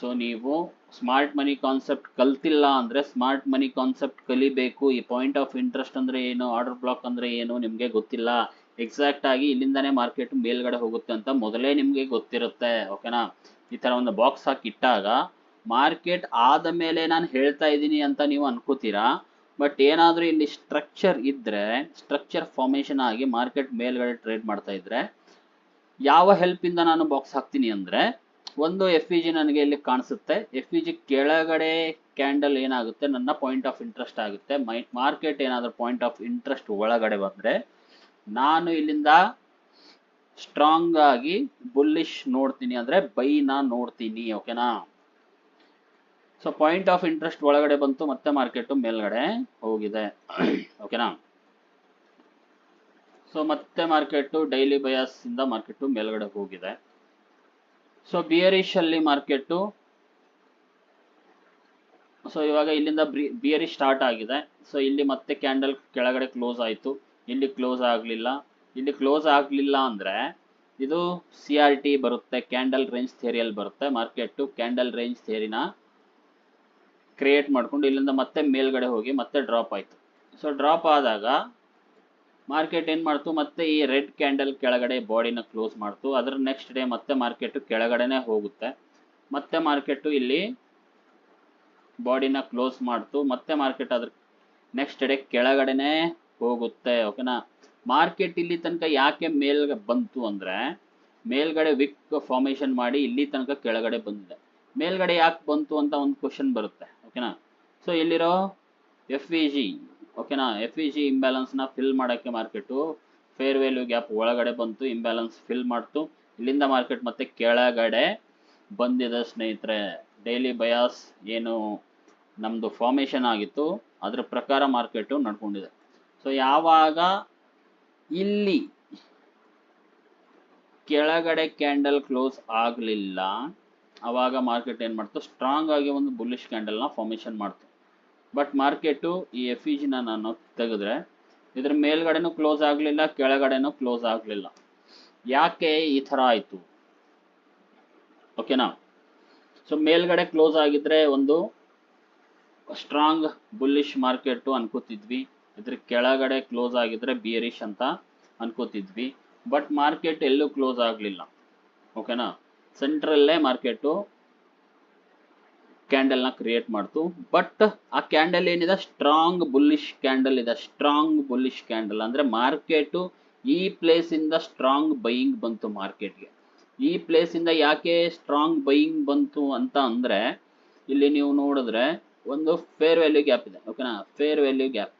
ಸೊ ನೀವು ಸ್ಮಾರ್ಟ್ ಮನಿ ಕಾನ್ಸೆಪ್ಟ್ ಕಲ್ತಿಲ್ಲ ಅಂದ್ರೆ ಸ್ಮಾರ್ಟ್ ಮನಿ ಕಾನ್ಸೆಪ್ಟ್ ಕಲಿಬೇಕು. ಈ ಪಾಯಿಂಟ್ ಆಫ್ ಇಂಟ್ರೆಸ್ಟ್ ಅಂದ್ರೆ ಏನು ಆರ್ಡರ್ ಬ್ಲಾಕ್ ಅಂದ್ರೆ ಏನು ನಿಮಗೆ ಗೊತ್ತಿಲ್ಲ. ಎಕ್ಸಾಕ್ಟ್ ಆಗಿ ಇಲ್ಲಿಂದಾನೇ ಮಾರ್ಕೆಟ್ ಮೇಲ್ಗಡೆ ಹೋಗುತ್ತೆ ಅಂತ ಮೊದಲೇ ನಿಮಗೆ ಗೊತ್ತಿರುತ್ತೆ ಓಕೆನಾ ಈ ತರ ಒಂದು ಬಾಕ್ಸ್ ಹಾಕಿ ಇಟ್ಟಾಗ ಮಾರ್ಕೆಟ್ ಆದ ಮೇಲೆ ನಾನು ಹೇಳ್ತಾ ಇದ್ದೀನಿ ಅಂತ ನೀವು ಅನ್ಕೋತೀರಾ? ಬಟ್ ಏನಾದರೂ ಇಲ್ಲಿ ಸ್ಟ್ರಕ್ಚರ್ ಇದ್ದರೆ ಸ್ಟ್ರಕ್ಚರ್ ಫಾರ್ಮೇಶನ್ ಆಗಿ ಮಾರ್ಕೆಟ್ ಮೇಲ್ಗಡೆ ಟ್ರೇಡ್ ಮಾಡ್ತಾ ಇದ್ರೆ, ಯಾವ ಹೆಲ್ಪ್ ಇಂದ ನಾನು ಬಾಕ್ಸ್ ಹಾಕ್ತೀನಿ ಅಂದ್ರೆ ಒಂದು ಎಫ್ ಇ ಜಿ ನನಗೆ ಇಲ್ಲಿ ಕಾಣಿಸುತ್ತೆ. ಎಫ್ ಇ ಜಿ ಕೆಳಗಡೆ ಕ್ಯಾಂಡಲ್ ಏನಾಗುತ್ತೆ? ನನ್ನ ಪಾಯಿಂಟ್ ಆಫ್ ಇಂಟ್ರೆಸ್ಟ್ ಆಗುತ್ತೆ. ಮೈ ಮಾರ್ಕೆಟ್ ಏನಾದರೂ ಪಾಯಿಂಟ್ ಆಫ್ ಇಂಟ್ರೆಸ್ಟ್ ಒಳಗಡೆ ಬಂದ್ರೆ ನಾನು ಇಲ್ಲಿಂದ ಸ್ಟ್ರಾಂಗ್ ಆಗಿ ಬುಲ್ಲಿಶ್ ನೋಡ್ತೀನಿ ಅಂದ್ರೆ ಬೈನ ನೋಡ್ತೀನಿ ಓಕೆನಾ ಸೊ ಪಾಯಿಂಟ್ ಆಫ್ ಇಂಟ್ರೆಸ್ಟ್ ಒಳಗಡೆ ಬಂತು, ಮತ್ತೆ ಮಾರ್ಕೆಟ್ ಮೇಲ್ಗಡೆ ಹೋಗಿದೆ ಓಕೆನಾ ಸೊ ಮತ್ತೆ ಮಾರ್ಕೆಟ್ ಡೈಲಿ ಬಯಾಸ್ ಇಂದ ಮಾರ್ಕೆಟ್ ಮೇಲ್ಗಡೆ ಹೋಗಿದೆ. ಸೊ ಬಿಯರಿಶ್ ಅಲ್ಲಿ ಮಾರ್ಕೆಟ್ ಸೊ ಇವಾಗ ಇಲ್ಲಿಂದ ಬಿಯರಿ ಸ್ಟಾರ್ಟ್ ಆಗಿದೆ. ಸೊ ಇಲ್ಲಿ ಮತ್ತೆ ಕ್ಯಾಂಡಲ್ ಕೆಳಗಡೆ ಕ್ಲೋಸ್ ಆಯಿತು. ಇಲ್ಲಿ ಕ್ಲೋಸ್ ಆಗಲಿಲ್ಲ. ಇಲ್ಲಿ ಕ್ಲೋಸ್ ಆಗಲಿಲ್ಲ ಅಂದ್ರೆ ಇದು ಸಿ ಆರ್ ಟಿ ಬರುತ್ತೆ ಕ್ಯಾಂಡಲ್ ರೇಂಜ್ ಥಿಯರಿಯಲ್ಲಿ ಬರುತ್ತೆ ಮಾರ್ಕೆಟ್ ಕ್ಯಾಂಡಲ್ ರೇಂಜ್ ಥಿಯರಿನ ಕ್ರಿಯೇಟ್ ಮಾಡ್ಕೊಂಡು ಇಲ್ಲಿಂದ ಮತ್ತೆ ಮೇಲ್ಗಡೆ ಹೋಗಿ ಮತ್ತೆ ಡ್ರಾಪ್ ಆಯಿತು. ಸೊ ಡ್ರಾಪ್ ಆದಾಗ ಮಾರ್ಕೆಟ್ ಏನ್ ಮಾಡ್ತು? ಮತ್ತೆ ಈ ರೆಡ್ ಕ್ಯಾಂಡಲ್ ಕೆಳಗಡೆ ಬಾಡಿನ ಕ್ಲೋಸ್ ಮಾಡ್ತು. ಅದರ ನೆಕ್ಸ್ಟ್ ಡೇ ಮತ್ತೆ ಮಾರ್ಕೆಟ್ ಕೆಳಗಡೆನೆ ಹೋಗುತ್ತೆ. ಮತ್ತೆ ಮಾರ್ಕೆಟ್ ಇಲ್ಲಿ ಬಾಡಿನ ಕ್ಲೋಸ್ ಮಾಡ್ತು. ಮತ್ತೆ ಮಾರ್ಕೆಟ್ ಅದ್ರ ನೆಕ್ಸ್ಟ್ ಡೇ ಕೆಳಗಡೆನೆ ಹೋಗುತ್ತೆ ಓಕೆನಾ ಮಾರ್ಕೆಟ್ ಇಲ್ಲಿ ತನಕ ಯಾಕೆ ಮೇಲ್ ಬಂತು ಅಂದ್ರೆ, ಮೇಲ್ಗಡೆ ವಿಕ್ ಫಾರ್ಮೇಶನ್ ಮಾಡಿ ಇಲ್ಲಿ ತನಕ ಕೆಳಗಡೆ ಬಂದಿದೆ. ಮೇಲ್ಗಡೆ ಯಾಕೆ ಬಂತು ಅಂತ ಒಂದು ಕ್ವಶನ್ ಬರುತ್ತೆ ಓಕೆನಾ ಸೊ ಇಲ್ಲಿರೋ ಎಫ್ ಇ ಜಿ ಓಕೆನಾ? ಎಫ್ ಇ ಜಿ ಇಂಬ್ಯಾಲೆನ್ಸ್ನ ಫಿಲ್ ಮಾಡೋಕ್ಕೆ ಮಾರ್ಕೆಟು ಫೇರ್ ವ್ಯಾಲ್ಯೂ ಗ್ಯಾಪ್ ಒಳಗಡೆ ಬಂತು ಇಂಬ್ಯಾಲೆನ್ಸ್ ಫಿಲ್ ಮಾಡ್ತು. ಇಲ್ಲಿಂದ ಮಾರ್ಕೆಟ್ ಮತ್ತೆ ಕೆಳಗಡೆ ಬಂದಿದೆ ಸ್ನೇಹಿತರೆ. ಡೈಲಿ ಬಯಾಸ್ ಏನು ನಮ್ಮದು ಫಾರ್ಮೇಷನ್ ಆಗಿತ್ತು, ಅದ್ರ ಪ್ರಕಾರ ಮಾರ್ಕೆಟು ನಡ್ಕೊಂಡಿದೆ. ಸೊ ಯಾವಾಗ ಇಲ್ಲಿ ಕೆಳಗಡೆ ಕ್ಯಾಂಡಲ್ ಕ್ಲೋಸ್ ಆಗಲಿಲ್ಲ, ಅವಾಗ ಮಾರ್ಕೆಟ್ ಏನು ಮಾಡ್ತು? ಸ್ಟ್ರಾಂಗ್ ಆಗಿ ಒಂದು ಬುಲ್ಲಿಶ್ ಕ್ಯಾಂಡಲ್ನ ಫಾರ್ಮೇಶನ್ ಮಾಡ್ತು. ಬಟ್ ಮಾರ್ಕೆಟು ಈ ಎಫ್ ಇ ಜಿನ ನಾನು ತೆಗೆದ್ರೆ, ಇದ್ರ ಮೇಲ್ಗಡೆನೂ ಕ್ಲೋಸ್ ಆಗಲಿಲ್ಲ, ಕೆಳಗಡೆನೂ ಕ್ಲೋಸ್ ಆಗಲಿಲ್ಲ. ಯಾಕೆ ಈ ಥರ ಆಯಿತು? ಓಕೆನಾ ಸೊ ಮೇಲ್ಗಡೆ ಕ್ಲೋಸ್ ಆಗಿದ್ರೆ ಒಂದು ಸ್ಟ್ರಾಂಗ್ ಬುಲ್ಲಿಶ್ ಮಾರ್ಕೆಟು ಅನ್ಕೋತಿದ್ವಿ. ಇದ್ರ ಕೆಳಗಡೆ ಕ್ಲೋಸ್ ಆಗಿದ್ರೆ ಬಿಯರಿಶ್ ಅಂತ ಅನ್ಕೋತಿದ್ವಿ. ಬಟ್ ಮಾರ್ಕೆಟ್ ಎಲ್ಲೂ ಕ್ಲೋಸ್ ಆಗಲಿಲ್ಲ. ಓಕೆನಾ ಸೆಂಟ್ರಲ್ಲೇ ಮಾರ್ಕೆಟು ಕ್ಯಾಂಡಲ್ನ ಕ್ರಿಯೇಟ್ ಮಾಡ್ತು. ಬಟ್ ಆ ಕ್ಯಾಂಡಲ್ ಏನಿದೆ? ಸ್ಟ್ರಾಂಗ್ ಬುಲ್ಲಿಶ್ ಕ್ಯಾಂಡಲ್ ಇದೆ. ಸ್ಟ್ರಾಂಗ್ ಬುಲ್ಲಿಶ್ ಕ್ಯಾಂಡಲ್ ಅಂದ್ರೆ ಮಾರ್ಕೆಟ್ ಈ ಪ್ಲೇಸ್ ಇಂದ ಸ್ಟ್ರಾಂಗ್ ಬೈಯಿಂಗ್ ಬಂತು ಮಾರ್ಕೆಟ್ಗೆ ಈ ಪ್ಲೇಸ್ ಇಂದ ಯಾಕೆ ಸ್ಟ್ರಾಂಗ್ ಬೈಯಿಂಗ್ ಬಂತು ಅಂತ ಅಂದ್ರೆ, ಇಲ್ಲಿ ನೀವು ನೋಡಿದ್ರೆ ಒಂದು ಫೇರ್ ವ್ಯಾಲ್ಯೂ ಗ್ಯಾಪ್ ಇದೆ. ಓಕೆನಾ ಫೇರ್ ವ್ಯಾಲ್ಯೂ ಗ್ಯಾಪ್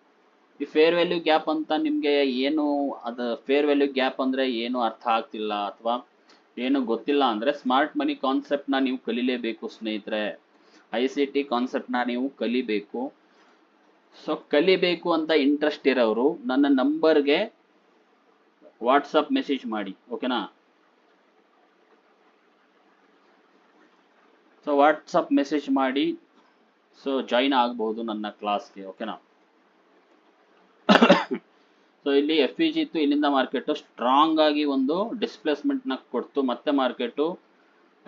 ಈ ಫೇರ್ ವ್ಯಾಲ್ಯೂ ಗ್ಯಾಪ್ ಅಂತ ನಿಮಗೆ ಏನು ಅದು ಫೇರ್ ವ್ಯಾಲ್ಯೂ ಗ್ಯಾಪ್ ಅಂದ್ರೆ ಏನು ಅರ್ಥ ಆಗ್ತಿಲ್ಲ ಅಥವಾ ಏನು ಗೊತ್ತಿಲ್ಲ ಅಂದ್ರೆ ಸ್ಮಾರ್ಟ್ ಮನಿ ಕಾನ್ಸೆಪ್ಟ್ನ ನೀವು ಕಲಿಲೇಬೇಕು ಸ್ನೇಹಿತರೆ. ಐ ಸಿ ಟಿ ಕಾನ್ಸೆಪ್ಟ್ನ ನೀವು ಕಲಿಬೇಕು. ಸೊ ಕಲಿಬೇಕು ಅಂತ ಇಂಟ್ರೆಸ್ಟ್ ಇರೋರು ನನ್ನ ನಂಬರ್ಗೆ ವಾಟ್ಸಪ್ ಮೆಸೇಜ್ ಮಾಡಿ ಓಕೆನಾ ಸೊ ವಾಟ್ಸಪ್ ಮೆಸೇಜ್ ಮಾಡಿ ಸೊ ಜಾಯಿನ್ ಆಗಬಹುದು ನನ್ನ ಕ್ಲಾಸ್ಗೆ ಓಕೆನಾ ಸೊ ಇಲ್ಲಿ ಎಫ್ ಇ ಜಿ ಇತ್ತು ಇಲ್ಲಿಂದ ಮಾರ್ಕೆಟು ಸ್ಟ್ರಾಂಗ್ ಆಗಿ ಒಂದು ಡಿಸ್ಪ್ಲೇಸ್ಮೆಂಟ್ನ ಕೊಡ್ತು, ಮತ್ತೆ ಮಾರ್ಕೆಟು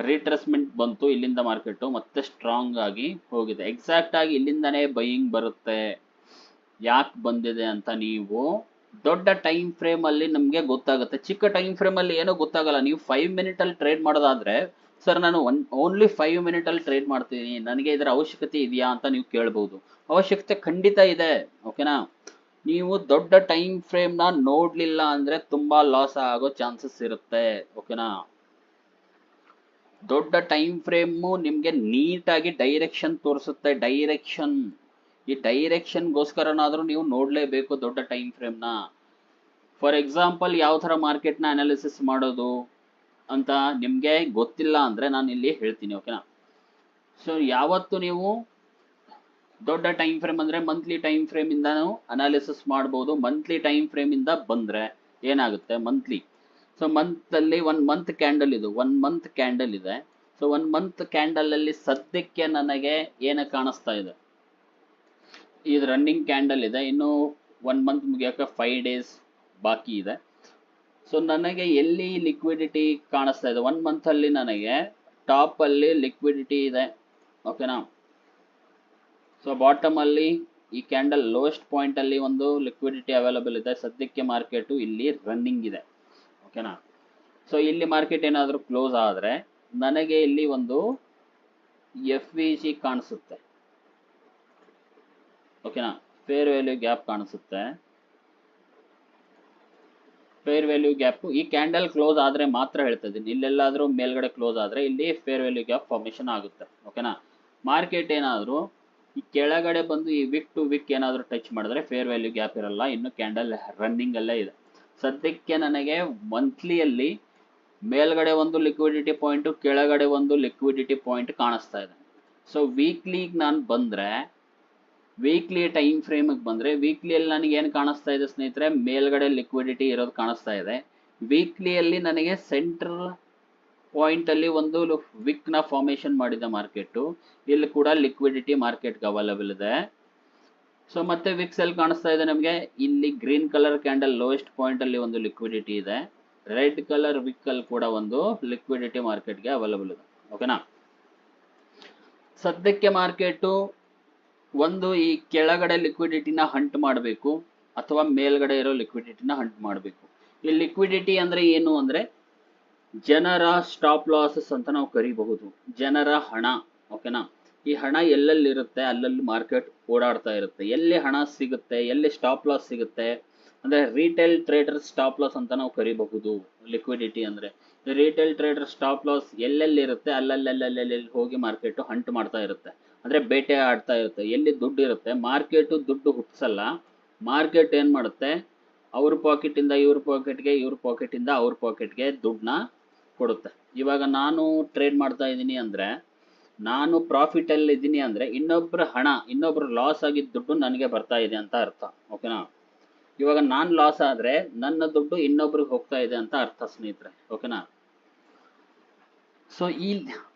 ರಿಟ್ರೆಸ್ಮೆಂಟ್ ಬಂತು ಇಲ್ಲಿಂದ ಮಾರ್ಕೆಟು ಮತ್ತೆ ಸ್ಟ್ರಾಂಗ್ ಆಗಿ ಹೋಗಿದೆ. ಎಕ್ಸಾಕ್ಟ್ ಆಗಿ ಇಲ್ಲಿಂದನೇ ಬೈಯಿಂಗ್ ಬರುತ್ತೆ. ಯಾಕೆ ಬಂದಿದೆ ಅಂತ ನೀವು ದೊಡ್ಡ ಟೈಮ್ ಫ್ರೇಮ್ ಅಲ್ಲಿ ನಮಗೆ ಗೊತ್ತಾಗುತ್ತೆ. ಚಿಕ್ಕ ಟೈಮ್ ಫ್ರೇಮ್ ಅಲ್ಲಿ ಏನೋ ಗೊತ್ತಾಗಲ್ಲ. ನೀವು ಫೈವ್ ಮಿನಿಟ್ ಅಲ್ಲಿ ಟ್ರೇಡ್ ಮಾಡೋದಾದ್ರೆ ಸರ್ ನಾನು ಒನ್ ಓನ್ಲಿ ಫೈವ್ ಮಿನಿಟ್ ಅಲ್ಲಿ ಟ್ರೇಡ್ ಮಾಡ್ತೀನಿ. ನನಗೆ ಇದರ ಅವಶ್ಯಕತೆ ಇದೆಯಾ ಅಂತ ನೀವು ಕೇಳಬಹುದು ಅವಶ್ಯಕತೆ ಖಂಡಿತ ಇದೆ ಓಕೆನಾ ನೀವು ದೊಡ್ಡ ಟೈಮ್ ಫ್ರೇಮ್ನ ನೋಡ್ಲಿಲ್ಲ ಅಂದ್ರೆ ತುಂಬಾ ಲಾಸ್ ಆಗೋ ಚಾನ್ಸಸ್ ಇರುತ್ತೆ ಓಕೆನಾ ದೊಡ್ಡ ಟೈಮ್ ಫ್ರೇಮು ನಿಮಗೆ ನೀಟಾಗಿ ಡೈರೆಕ್ಷನ್ ತೋರಿಸುತ್ತೆ. ಡೈರೆಕ್ಷನ್ ಈ ಡೈರೆಕ್ಷನ್ಗೋಸ್ಕರನಾದರೂ ನೀವು ನೋಡಲೇಬೇಕು ದೊಡ್ಡ ಟೈಮ್ ಫ್ರೇಮ್ನ ಫಾರ್ ಎಕ್ಸಾಂಪಲ್ ಯಾವ ಥರ ಮಾರ್ಕೆಟ್ನ ಅನಾಲಿಸಿಸ್ ಮಾಡೋದು ಅಂತ ನಿಮಗೆ ಗೊತ್ತಿಲ್ಲ ಅಂದರೆ ನಾನು ಇಲ್ಲಿ ಹೇಳ್ತೀನಿ ಓಕೆನಾ ಸೊ ಯಾವತ್ತು ನೀವು ದೊಡ್ಡ ಟೈಮ್ ಫ್ರೇಮ್ ಅಂದರೆ ಮಂತ್ಲಿ ಟೈಮ್ ಫ್ರೇಮಿಂದನೂ ಅನಾಲಿಸಿಸ್ ಮಾಡ್ಬೋದು. ಮಂತ್ಲಿ ಟೈಮ್ ಫ್ರೇಮಿಂದ ಬಂದರೆ ಏನಾಗುತ್ತೆ? ಮಂತ್ಲಿ ಸೊ ಅಲ್ಲಿ ಒನ್ ಮಂತ್ ಕ್ಯಾಂಡಲ್ ಇದು. ಒನ್ ಮಂತ್ ಕ್ಯಾಂಡಲ್ ಇದೆ. ಸೊ ಒನ್ ಮಂತ್ ಕ್ಯಾಂಡಲ್ ಅಲ್ಲಿ ಸದ್ಯಕ್ಕೆ ನನಗೆ ಏನು ಕಾಣಿಸ್ತಾ ಇದೆ? ಇದು ರನ್ನಿಂಗ್ ಕ್ಯಾಂಡಲ್ ಇದೆ. ಇನ್ನು ಒನ್ ಮಂತ್ ಮುಗಿಯೋಕೆ ಫೈವ್ ಡೇಸ್ ಬಾಕಿ ಇದೆ. ಸೊ ನನಗೆ ಎಲ್ಲಿ ಲಿಕ್ವಿಡಿಟಿ ಕಾಣಿಸ್ತಾ ಇದೆ? ಒನ್ ಅಲ್ಲಿ ನನಗೆ ಟಾಪ್ ಅಲ್ಲಿ ಲಿಕ್ವಿಡಿಟಿ ಇದೆ ಓಕೆನಾ ಸೊ ಬಾಟಮಲ್ಲಿ ಈ ಕ್ಯಾಂಡಲ್ ಲೋಯೆಸ್ಟ್ ಪಾಯಿಂಟಲ್ಲಿ ಒಂದು ಲಿಕ್ವಿಡಿಟಿ ಅವೈಲಬಲ್ ಇದೆ. ಸದ್ಯಕ್ಕೆ ಮಾರ್ಕೆಟು ಇಲ್ಲಿ ರನ್ನಿಂಗ್ ಇದೆ. ಓಕೆನಾ? ಸೊ ಇಲ್ಲಿ ಮಾರ್ಕೆಟ್ ಏನಾದರೂ ಕ್ಲೋಸ್ ಆದರೆ ನನಗೆ ಇಲ್ಲಿ ಒಂದು ಎಫ್ ವಿ ಜಿ ಕಾಣಿಸುತ್ತೆ. ಓಕೆನಾ? ಫೇರ್ ವ್ಯಾಲ್ಯೂ ಗ್ಯಾಪ್ ಕಾಣಿಸುತ್ತೆ. ಫೇರ್ ವ್ಯಾಲ್ಯೂ ಗ್ಯಾಪ್ ಈ ಕ್ಯಾಂಡಲ್ ಕ್ಲೋಸ್ ಆದರೆ ಮಾತ್ರ ಹೇಳ್ತಾ ಇದ್ದೀನಿ. ಇಲ್ಲೆಲ್ಲಾದರೂ ಮೇಲ್ಗಡೆ ಕ್ಲೋಸ್ ಆದರೆ ಇಲ್ಲಿ ಫೇರ್ ವ್ಯಾಲ್ಯೂ ಗ್ಯಾಪ್ ಫಾರ್ಮೇಷನ್ ಆಗುತ್ತೆ. ಓಕೆನಾ? ಮಾರ್ಕೆಟ್ ಏನಾದರೂ ಈ ಕೆಳಗಡೆ ಬಂದು ಈ ವಿಕ್ ಟು ವಿಕ್ ಏನಾದರೂ ಟಚ್ ಮಾಡಿದ್ರೆ ಫೇರ್ ವ್ಯಾಲ್ಯೂ ಗ್ಯಾಪ್ ಇರಲ್ಲ. ಇನ್ನು ಕ್ಯಾಂಡಲ್ ರನ್ನಿಂಗ್ ಅಲ್ಲೇ ಇದೆ. ಸದ್ಯಕ್ಕೆ ನನಗೆ ಮಂತ್ಲಿಯಲ್ಲಿ ಮೇಲ್ಗಡೆ ಒಂದು ಲಿಕ್ವಿಡಿಟಿ ಪಾಯಿಂಟ್ ಕೆಳಗಡೆ ಒಂದು ಲಿಕ್ವಿಡಿಟಿ ಪಾಯಿಂಟ್ ಕಾಣಿಸ್ತಾ ಇದೆ. ಸೊ ವೀಕ್ಲಿಗೆ ನಾನು ಬಂದರೆ ವೀಕ್ಲಿ ಟೈಮ್ ಫ್ರೇಮಿಗೆ ಬಂದರೆ ವೀಕ್ಲಿಯಲ್ಲಿ ನನಗೆ ಏನು ಕಾಣಿಸ್ತಾ ಇದೆ ಸ್ನೇಹಿತರೆ? ಮೇಲ್ಗಡೆ ಲಿಕ್ವಿಡಿಟಿ ಇರೋದು ಕಾಣಿಸ್ತಾ ಇದೆ. ವೀಕ್ಲಿಯಲ್ಲಿ ನನಗೆ ಸೆಂಟ್ರಲ್ ಪಾಯಿಂಟಲ್ಲಿ ಒಂದು ವಿಕ್ನ ಫಾರ್ಮೇಷನ್ ಮಾಡಿದೆ ಮಾರ್ಕೆಟು ಇಲ್ಲಿ ಕೂಡ ಲಿಕ್ವಿಡಿಟಿ ಮಾರ್ಕೆಟ್ಗೆ ಅವೈಲಬಲ್ ಇದೆ. ಸೊ ಮತ್ತೆ ವಿಕ್ಸ್ ಅಲ್ಲಿ ಕಾಣಿಸ್ತಾ ಇದೆ ನಮಗೆ. ಇಲ್ಲಿ green colour candle lowest point ಅಲ್ಲಿ ಒಂದು ಲಿಕ್ವಿಡಿಟಿ ಇದೆ. ರೆಡ್ ಕಲರ್ ವಿಕ್ ಅಲ್ಲಿ ಕೂಡ ಒಂದು ಲಿಕ್ವಿಡಿಟಿ ಮಾರ್ಕೆಟ್ಗೆ ಅವೈಲಬಲ್ ಇದೆ. ಓಕೆನಾ ಸದ್ಯಕ್ಕೆ ಮಾರ್ಕೆಟು ಒಂದು ಈ ಕೆಳಗಡೆ ಲಿಕ್ವಿಡಿಟಿನ ಹಂಟ್ ಮಾಡಬೇಕು ಅಥವಾ ಮೇಲ್ಗಡೆ ಇರೋ ಲಿಕ್ವಿಡಿಟಿನ ಹಂಟ್ ಮಾಡಬೇಕು. ಈ ಲಿಕ್ವಿಡಿಟಿ ಅಂದ್ರೆ ಏನು ಅಂದ್ರೆ ಜನರ ಸ್ಟಾಪ್ ಲಾಸಸ್ ಅಂತ ನಾವು ಕರಿಬಹುದು. ಜನರ ಹಣ. ಓಕೆನಾ ಈ ಹಣ ಎಲ್ಲೆಲ್ಲಿರುತ್ತೆ? ಅಲ್ಲಲ್ಲಿ ಮಾರ್ಕೆಟ್ ಓಡಾಡ್ತಾ ಇರುತ್ತೆ. ಎಲ್ಲಿ ಹಣ ಸಿಗುತ್ತೆ? ಎಲ್ಲಿ ಸ್ಟಾಪ್ ಲಾಸ್ ಸಿಗುತ್ತೆ? ಅಂದ್ರೆ ರಿಟೇಲ್ ಟ್ರೇಡರ್ ಸ್ಟಾಪ್ ಲಾಸ್ ಅಂತ ನಾವು ಕರಿಬಹುದು. ಲಿಕ್ವಿಡಿಟಿ ಅಂದ್ರೆ ರಿಟೇಲ್ ಟ್ರೇಡರ್ ಸ್ಟಾಪ್ ಲಾಸ್ ಎಲ್ಲೆಲ್ಲಿ ಇರುತ್ತೆ ಹೋಗಿ ಮಾರ್ಕೆಟ್ ಹಂಟ್ ಮಾಡ್ತಾ ಇರುತ್ತೆ. ಅಂದ್ರೆ ಬೇಟೆ ಆಡ್ತಾ ಇರುತ್ತೆ. ಎಲ್ಲಿ ದುಡ್ಡು ಇರುತ್ತೆ? ಮಾರ್ಕೆಟು ದುಡ್ಡು ಹುಟ್ಟಿಸಲ್ಲ ಮಾರ್ಕೆಟ್ ಏನ್ ಮಾಡುತ್ತೆ? ಅವ್ರ ಪಾಕೆಟಿಂದ ಇವ್ರ ಪಾಕೆಟ್ಗೆ ಇವ್ರ ಪಾಕೆಟಿಂದ ಅವ್ರ ಪಾಕೆಟ್ಗೆ ದುಡ್ಡನ್ನ ಕೊಡುತ್ತೆ. ಇವಾಗ ನಾನು ಟ್ರೇಡ್ ಮಾಡ್ತಾ ಇದ್ದೀನಿ ಅಂದ್ರೆ ನಾನು ಪ್ರಾಫಿಟ್ ಅಲ್ಲಿ ಇದ್ದೀನಿ ಅಂದ್ರೆ ಇನ್ನೊಬ್ರ ಹಣ, ಇನ್ನೊಬ್ರು ಲಾಸ್ ಆಗಿದ್ದ ದುಡ್ಡು ನನಗೆ ಬರ್ತಾ ಇದೆ ಅಂತ ಅರ್ಥ ಓಕೆನಾ ಇವಾಗ ನಾನು ಲಾಸ್ ಆದ್ರೆ ನನ್ನ ದುಡ್ಡು ಇನ್ನೊಬ್ರಿಗೆ ಹೋಗ್ತಾ ಇದೆ ಅಂತ ಅರ್ಥ, ಸ್ನೇಹಿತರೆ ಓಕೆನಾ ಸೊ ಈ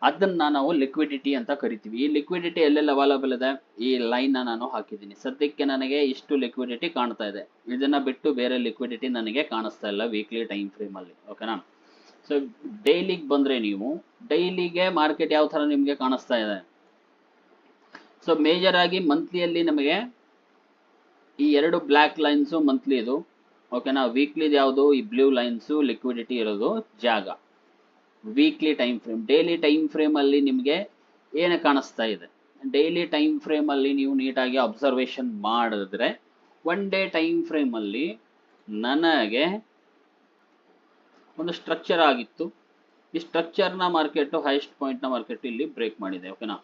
ಅದನ್ನ ನಾವು ಲಿಕ್ವಿಡಿಟಿ ಅಂತ ಕರಿತೀವಿ. ಈ ಲಿಕ್ವಿಡಿಟಿ ಎಲ್ಲೆಲ್ಲ ಅವೈಲಬಲ್ ಇದೆ? ಈ ಲೈನ್ ನಾನು ಹಾಕಿದ್ದೀನಿ. ಸದ್ಯಕ್ಕೆ ನನಗೆ ಇಷ್ಟು ಲಿಕ್ವಿಡಿಟಿ ಕಾಣ್ತಾ ಇದೆ. ಇದನ್ನ ಬಿಟ್ಟು ಬೇರೆ ಲಿಕ್ವಿಡಿಟಿ ನನಗೆ ಕಾಣಿಸ್ತಾ ಇಲ್ಲ ವೀಕ್ಲಿ ಟೈಮ್ ಫ್ರೇಮ್ ಅಲ್ಲಿ ಓಕೆನಾ ಸೊ ಡೈಲಿಗೆ ಬಂದ್ರೆ ನೀವು ಡೈಲಿಗೆ ಮಾರ್ಕೆಟ್ ಯಾವ ತರ ನಿಮಗೆ ಕಾಣಿಸ್ತಾ ಇದೆ? ಸೊ ಮೇಜರ್ ಆಗಿ ಮಂತ್ಲಿಯಲ್ಲಿ ನಮಗೆ ಈ ಎರಡು ಬ್ಲ್ಯಾಕ್ ಲೈನ್ಸು ಮಂತ್ಲಿ ಇದು. ಓಕೆನಾ ವೀಕ್ಲಿದು ಯಾವುದು? ಈ ಬ್ಲೂ ಲೈನ್ಸು ಲಿಕ್ವಿಡಿಟಿ ಇರೋದು ಜಾಗ. Weekly time frame daily time frame ಅಲ್ಲಿ ನಿಮಗೆ ಏನು ಕಾಣಿಸ್ತಾ ಇದೆ? ಡೈಲಿ ಟೈಮ್ ಫ್ರೇಮ್ ಅಲ್ಲಿ ನೀವು ನೀಟಾಗಿ ಅಬ್ಸರ್ವೇಷನ್ ಮಾಡಿದ್ರೆ ಒನ್ ಡೇ ಟೈಮ್ ಫ್ರೇಮ್ ಅಲ್ಲಿ ನನಗೆ ಒಂದು ಸ್ಟ್ರಕ್ಚರ್ ಆಗಿತ್ತು. ಈ ಸ್ಟ್ರಕ್ಚರ್ನ ಮಾರ್ಕೆಟ್ ಹೈಯೆಸ್ಟ್ ಪಾಯಿಂಟ್ನ ಮಾರ್ಕೆಟ್ ಇಲ್ಲಿ ಬ್ರೇಕ್ ಮಾಡಿದೆ ಓಕೆನಾ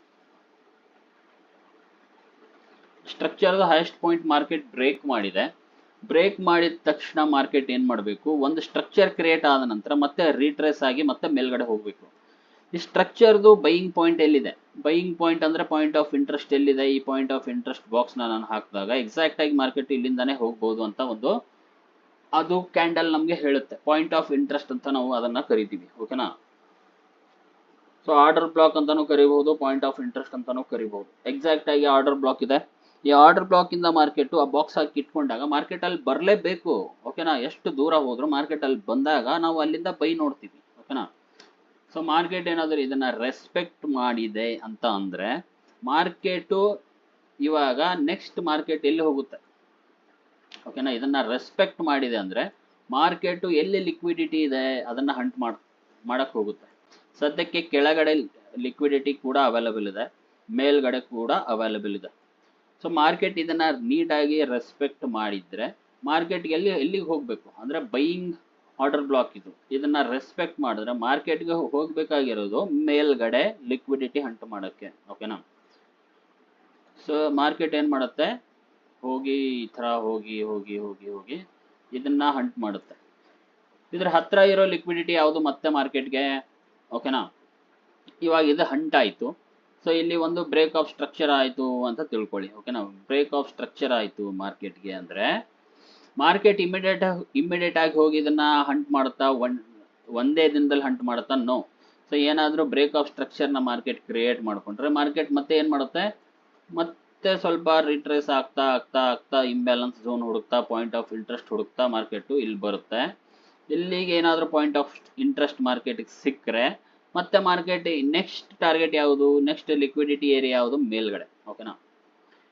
ಸ್ಟ್ರಕ್ಚರ್ದ ಹೈಯೆಸ್ಟ್ ಪಾಯಿಂಟ್ ಮಾರ್ಕೆಟ್ ಬ್ರೇಕ್ ಮಾಡಿದೆ. ಬ್ರೇಕ್ ಮಾಡಿದ ತಕ್ಷಣ ಮಾರ್ಕೆಟ್ ಏನು ಮಾಡಬೇಕು? ಒಂದು ಸ್ಟ್ರಕ್ಚರ್ ಕ್ರಿಯೇಟ್ ಆದ ನಂತರ ಮತ್ತೆ ರೀಟ್ರೇಸ್ ಆಗಿ ಮತ್ತೆ ಮೇಲ್ಗಡೆ ಹೋಗಬೇಕು. ಈ ಸ್ಟ್ರಕ್ಚರ್ದು ಬೈಯಿಂಗ್ ಪಾಯಿಂಟ್ ಎಲ್ಲಿದೆ? ಬೈಯಿಂಗ್ ಪಾಯಿಂಟ್ ಅಂದ್ರೆ ಪಾಯಿಂಟ್ ಆಫ್ ಇಂಟ್ರೆಸ್ಟ್ ಎಲ್ಲಿದೆ? ಈ ಪಾಯಿಂಟ್ ಆಫ್ ಇಂಟ್ರೆಸ್ಟ್ ಬಾಕ್ಸ್ನ ನಾನು ಹಾಕಿದಾಗ ಎಕ್ಸಾಕ್ಟ್ ಆಗಿ ಮಾರ್ಕೆಟ್ ಇಲ್ಲಿಂದಾನೇ ಹೋಗ್ಬೋದು ಅಂತ ಒಂದು ಅದು ಕ್ಯಾಂಡಲ್ ನಮಗೆ ಹೇಳುತ್ತೆ. ಪಾಯಿಂಟ್ ಆಫ್ ಇಂಟ್ರೆಸ್ಟ್ ಅಂತ ನಾವು ಅದನ್ನ ಕರಿತೀವಿ ಓಕೆನಾ ಸೊ ಆರ್ಡರ್ ಬ್ಲಾಕ್ ಅಂತಾನೂ ಕರಿಬಹುದು ಪಾಯಿಂಟ್ ಆಫ್ ಇಂಟ್ರೆಸ್ಟ್ ಅಂತಾನೂ ಕರಿಬಹುದು ಎಕ್ಸಾಕ್ಟ್ ಆಗಿ ಆರ್ಡರ್ ಬ್ಲಾಕ್ ಇದೆ. ಈ ಆರ್ಡರ್ ಬ್ಲಾಕ್ ಇಂದ ಮಾರ್ಕೆಟ್ ಆ ಬಾಕ್ಸ್ ಹಾಕಿ ಇಟ್ಕೊಂಡಾಗ ಮಾರ್ಕೆಟ್ ಅಲ್ಲಿ ಬರಲೇಬೇಕು ಓಕೆನಾ ಎಷ್ಟು ದೂರ ಹೋದ್ರು ಮಾರ್ಕೆಟ್ ಅಲ್ಲಿ ಬಂದಾಗ ನಾವು ಅಲ್ಲಿಂದ ಬೈ ನೋಡ್ತೀವಿ ಓಕೆನಾ ಸೊ ಮಾರ್ಕೆಟ್ ಏನಾದರೂ ಇದನ್ನ ರೆಸ್ಪೆಕ್ಟ್ ಮಾಡಿದೆ ಅಂತ ಅಂದ್ರೆ ಮಾರ್ಕೆಟು ಇವಾಗ ನೆಕ್ಸ್ಟ್ ಮಾರ್ಕೆಟ್ ಎಲ್ಲಿ ಹೋಗುತ್ತೆ? ಓಕೆನಾ ಇದನ್ನ ರೆಸ್ಪೆಕ್ಟ್ ಮಾಡಿದೆ ಅಂದ್ರೆ ಮಾರ್ಕೆಟು ಎಲ್ಲಿ ಲಿಕ್ವಿಡಿಟಿ ಇದೆ ಅದನ್ನ ಹಂಟ್ ಮಾಡ್, ಮಾಡಕ್ ಹೋಗುತ್ತೆ. ಸದ್ಯಕ್ಕೆ ಕೆಳಗಡೆ ಲಿಕ್ವಿಡಿಟಿ ಕೂಡ ಅವೈಲಬಲ್ ಇದೆ, ಮೇಲ್ಗಡೆ ಕೂಡ ಅವೈಲಬಲ್ ಇದೆ. ಸೊ ಮಾರ್ಕೆಟ್ ಇದನ್ನ ನೀಟಾಗಿ ರೆಸ್ಪೆಕ್ಟ್ ಮಾಡಿದ್ರೆ ಮಾರ್ಕೆಟ್ ಎಲ್ಲಿ, ಎಲ್ಲಿಗೆ ಹೋಗಬೇಕು? ಅಂದ್ರೆ ಬೈಯಿಂಗ್ ಆರ್ಡರ್ ಬ್ಲಾಕ್ ಇದು. ಇದನ್ನ ರೆಸ್ಪೆಕ್ಟ್ ಮಾಡಿದ್ರೆ ಮಾರ್ಕೆಟ್ಗೆ ಹೋಗ್ಬೇಕಾಗಿರೋದು ಮೇಲ್ಗಡೆ ಲಿಕ್ವಿಡಿಟಿ ಹಂಟ್ ಮಾಡೋಕ್ಕೆ. ಓಕೆನಾ ಸೊ ಮಾರ್ಕೆಟ್ ಏನ್ ಮಾಡುತ್ತೆ? ಹೋಗಿ ಈ ತರ ಹೋಗಿ ಹೋಗಿ ಹೋಗಿ ಹೋಗಿ ಇದನ್ನ ಹಂಟ್ ಮಾಡುತ್ತೆ. ಇದ್ರ ಹತ್ರ ಇರೋ ಲಿಕ್ವಿಡಿಟಿ ಯಾವುದು ಮತ್ತೆ ಮಾರ್ಕೆಟ್ಗೆ ಓಕೆನಾ ಇವಾಗ ಇದು ಹಂಟ್ ಆಯ್ತು. ಸೊ ಇಲ್ಲಿ ಒಂದು ಬ್ರೇಕ್ ಆಫ್ ಸ್ಟ್ರಕ್ಚರ್ ಆಯಿತು ಅಂತ ತಿಳ್ಕೊಳ್ಳಿ ಓಕೆನಾ ಬ್ರೇಕ್ ಆಫ್ ಸ್ಟ್ರಕ್ಚರ್ ಆಯಿತು ಮಾರ್ಕೆಟ್ಗೆ ಅಂದ್ರೆ ಮಾರ್ಕೆಟ್ ಇಮಿಡಿಯೇಟ್ ಇಮಿಡಿಯೇಟ್ ಆಗಿ ಹೋಗಿ ಇದನ್ನ ಹಂಟ್ ಮಾಡುತ್ತಾ ಒನ್ ಒಂದೇ ದಿನದಲ್ಲಿ ಹಂಟ್ ಮಾಡುತ್ತಾ? ನೋ ಸೊ ಏನಾದರೂ ಬ್ರೇಕ್ ಆಫ್ ಸ್ಟ್ರಕ್ಚರ್ನ ಮಾರ್ಕೆಟ್ ಕ್ರಿಯೇಟ್ ಮಾಡ್ಕೊಂಡ್ರೆ ಮಾರ್ಕೆಟ್ ಮತ್ತೆ ಏನು ಮಾಡುತ್ತೆ? ಮತ್ತೆ ಸ್ವಲ್ಪ ರಿಟ್ರೇಸ್ ಆಗ್ತಾ ಆಗ್ತಾ ಆಗ್ತಾ ಇಂಬ್ಯಾಲೆನ್ಸ್ ಝೋನ್ ಹುಡುಕ್ತಾ ಪಾಯಿಂಟ್ ಆಫ್ ಇಂಟ್ರೆಸ್ಟ್ ಹುಡುಕ್ತಾ ಮಾರ್ಕೆಟು ಇಲ್ಲಿ ಬರುತ್ತೆ. ಇಲ್ಲಿಗೆ ಏನಾದರೂ ಪಾಯಿಂಟ್ ಆಫ್ ಇಂಟ್ರೆಸ್ಟ್ ಮಾರ್ಕೆಟಿಗೆ ಸಿಕ್ಕರೆ ಮತ್ತೆ ಮಾರ್ಕೆಟ್ ನೆಕ್ಸ್ಟ್ ಟಾರ್ಗೆಟ್ ಯಾವುದು? ನೆಕ್ಸ್ಟ್ ಲಿಕ್ವಿಡಿಟಿ ಏರಿಯಾ ಯಾವುದು? ಮೇಲ್ಗಡೆ ಓಕೆನಾ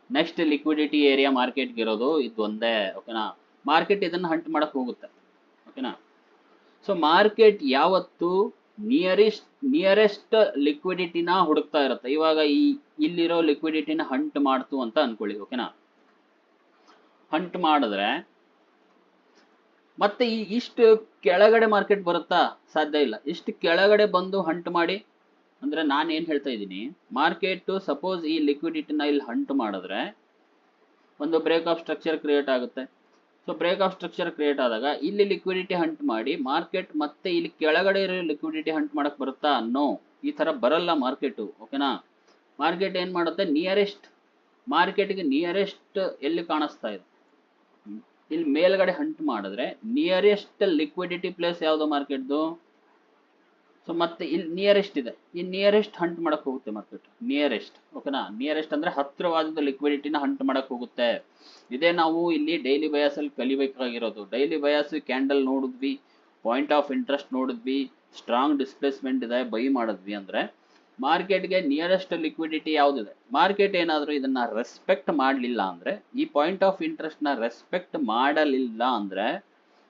ನೆಕ್ಸ್ಟ್ ಲಿಕ್ವಿಡಿಟಿ ಏರಿಯಾ ಮಾರ್ಕೆಟ್ಗೆ ಇರೋದು ಇದು ಒಂದೇ ಓಕೆನಾ ಮಾರ್ಕೆಟ್ ಇದನ್ನ ಹಂಟ್ ಮಾಡಕ್ ಹೋಗುತ್ತೆ ಓಕೆನಾ ಸೊ ಮಾರ್ಕೆಟ್ ಯಾವತ್ತು ನಿಯರೆಸ್ಟ್ ನಿಯರೆಸ್ಟ್ ಲಿಕ್ವಿಡಿಟಿನ ಹುಡುಕ್ತಾ ಇರುತ್ತೆ. ಇವಾಗ ಈ, ಇಲ್ಲಿರೋ ಲಿಕ್ವಿಡಿಟಿನ ಹಂಟ್ ಮಾಡ್ತು ಅಂತ ಅನ್ಕೊಳ್ಳಿ ಓಕೆನಾ ಹಂಟ್ ಮಾಡಿದ್ರೆ ಮತ್ತೆ ಈ ಇಷ್ಟು ಕೆಳಗಡೆ ಮಾರ್ಕೆಟ್ ಬರುತ್ತಾ? ಸಾಧ್ಯ ಇಲ್ಲ. ಇಷ್ಟು ಕೆಳಗಡೆ ಬಂದು ಹಂಟ್ ಮಾಡಿ, ಅಂದ್ರೆ ನಾನು ಏನ್ ಹೇಳ್ತಾ ಇದ್ದೀನಿ? ಮಾರ್ಕೆಟ್ ಸಪೋಸ್ ಈ ಲಿಕ್ವಿಡಿಟಿನ ಇಲ್ಲಿ ಹಂಟ್ ಮಾಡಿದ್ರೆ ಒಂದು ಬ್ರೇಕ್ ಆಫ್ ಸ್ಟ್ರಕ್ಚರ್ ಕ್ರಿಯೇಟ್ ಆಗುತ್ತೆ. So break of structure create ಆದಾಗ ಇಲ್ಲಿ ಲಿಕ್ವಿಡಿಟಿ ಹಂಟ್ ಮಾಡಿ ಮಾರ್ಕೆಟ್ ಮತ್ತೆ ಇಲ್ಲಿ ಕೆಳಗಡೆ ಇರೋ ಲಿಕ್ವಿಡಿಟಿ ಹಂಟ್ ಮಾಡಕ್ ಬರುತ್ತಾ? ನೋ ಈ ತರ ಬರಲ್ಲ ಮಾರ್ಕೆಟು ಓಕೆನಾ ಮಾರ್ಕೆಟ್ ಏನ್ ಮಾಡುತ್ತೆ? ನಿಯರೆಸ್ಟ್ ಮಾರ್ಕೆಟ್ಗೆ ನಿಯರೆಸ್ಟ್ ಎಲ್ಲಿ ಕಾಣಿಸ್ತಾ ಇದೆ? ಇಲ್ಲಿ ಮೇಲ್ಗಡೆ ಹಂಟ್ ಮಾಡಿದ್ರೆ ನಿಯರೆಸ್ಟ್ ಲಿಕ್ವಿಡಿಟಿ ಪ್ಲೇಸ್ ಯಾವುದು ಮಾರ್ಕೆಟ್ದು ಸೊ ಮತ್ತೆ ಇಲ್ಲಿ ನಿಯರೆಸ್ಟ್ ಇದೆ. ಈ ನಿಯರೆಸ್ಟ್ ಹಂಟ್ ಮಾಡಕ್ ಹೋಗುತ್ತೆ ಮಾರ್ಕೆಟ್ ನಿಯರೆಸ್ಟ್ ಓಕೆನಾ ನಿಯರೆಸ್ಟ್ ಅಂದ್ರೆ ಹತ್ತಿರವಾದ ಲಿಕ್ವಿಡಿಟಿನ ಹಂಟ್ ಮಾಡಕ್ ಹೋಗುತ್ತೆ. ಇದೇ ನಾವು ಇಲ್ಲಿ ಡೈಲಿ ಬಯಾಸ್ ಅಲ್ಲಿ ಕಲಿಬೇಕಾಗಿರೋದು. ಡೈಲಿ ಬಯಾಸ್ ಕ್ಯಾಂಡಲ್ ನೋಡಿದ್ವಿ ಪಾಯಿಂಟ್ ಆಫ್ ಇಂಟ್ರೆಸ್ಟ್ ನೋಡಿದ್ವಿ ಸ್ಟ್ರಾಂಗ್ ಡಿಸ್ಪ್ಲೇಸ್ಮೆಂಟ್ ಇದೆ ಬೈ ಮಾಡಿದ್ವಿ ಅಂದ್ರೆ ಮಾರ್ಕೆಟ್ಗೆ ನಿಯರೆಸ್ಟ್ ಲಿಕ್ವಿಡಿಟಿ ಯಾವ್ದಿದೆ? ಮಾರ್ಕೆಟ್ ಏನಾದರೂ ಇದನ್ನ ರೆಸ್ಪೆಕ್ಟ್ ಮಾಡಲಿಲ್ಲ ಅಂದ್ರೆ, ಈ ಪಾಯಿಂಟ್ ಆಫ್ ಇಂಟ್ರೆಸ್ಟ್ನ ರೆಸ್ಪೆಕ್ಟ್ ಮಾಡಲಿಲ್ಲ ಅಂದ್ರೆ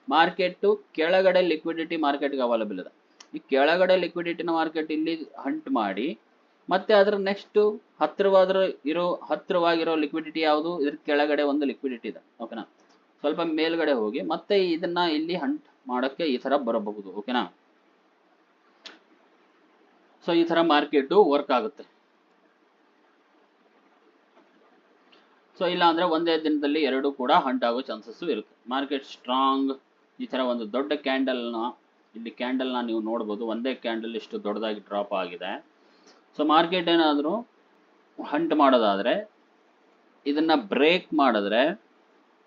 ಮಾರ್ಕೆಟ್ ಕೆಳಗಡೆ ಲಿಕ್ವಿಡಿಟಿ ಮಾರ್ಕೆಟ್ಗೆ ಅವೈಲಬಲ್ ಇದೆ. ಈ ಕೆಳಗಡೆ ಲಿಕ್ವಿಡಿಟಿನ ಮಾರ್ಕೆಟ್ ಇಲ್ಲಿ ಹಂಟ್ ಮಾಡಿ, ಮತ್ತೆ ಅದರ ನೆಕ್ಸ್ಟ್ ಹತ್ತಿರವಾದ್ರ ಇರೋ, ಹತ್ತಿರವಾಗಿರೋ ಲಿಕ್ವಿಡಿಟಿ ಯಾವುದು? ಇದ್ರ ಕೆಳಗಡೆ ಒಂದು ಲಿಕ್ವಿಡಿಟಿ ಇದೆ ಓಕೆನಾ ಸ್ವಲ್ಪ ಮೇಲ್ಗಡೆ ಹೋಗಿ, ಮತ್ತೆ ಇದನ್ನ ಇಲ್ಲಿ ಹಂಟ್ ಮಾಡೋಕ್ಕೆ ಈ ತರ ಬರಬಹುದು ಓಕೆನಾ ಸೊ ಈ ತರ ಮಾರ್ಕೆಟ್ ವರ್ಕ್ ಆಗುತ್ತೆ. ಸೊ ಇಲ್ಲ ಅಂದ್ರೆ ಒಂದೇ ದಿನದಲ್ಲಿ ಎರಡು ಕೂಡ ಹಂಟ್ ಆಗೋ ಚಾನ್ಸಸ್ ಇರುತ್ತೆ. ಮಾರ್ಕೆಟ್ ಸ್ಟ್ರಾಂಗ್ ಈ ತರ ಒಂದು ದೊಡ್ಡ ಕ್ಯಾಂಡಲ್ನ ಇಲ್ಲಿ ಕ್ಯಾಂಡಲ್ನ ನೀವು ನೋಡ್ಬೋದು, ಒಂದೇ ಕ್ಯಾಂಡಲ್ ಇಷ್ಟು ದೊಡ್ಡದಾಗಿ ಡ್ರಾಪ್ ಆಗಿದೆ. ಸೊ ಮಾರ್ಕೆಟ್ ಏನಾದರೂ ಹಂಟ್ ಮಾಡೋದಾದರೆ, ಇದನ್ನ ಬ್ರೇಕ್ ಮಾಡಿದ್ರೆ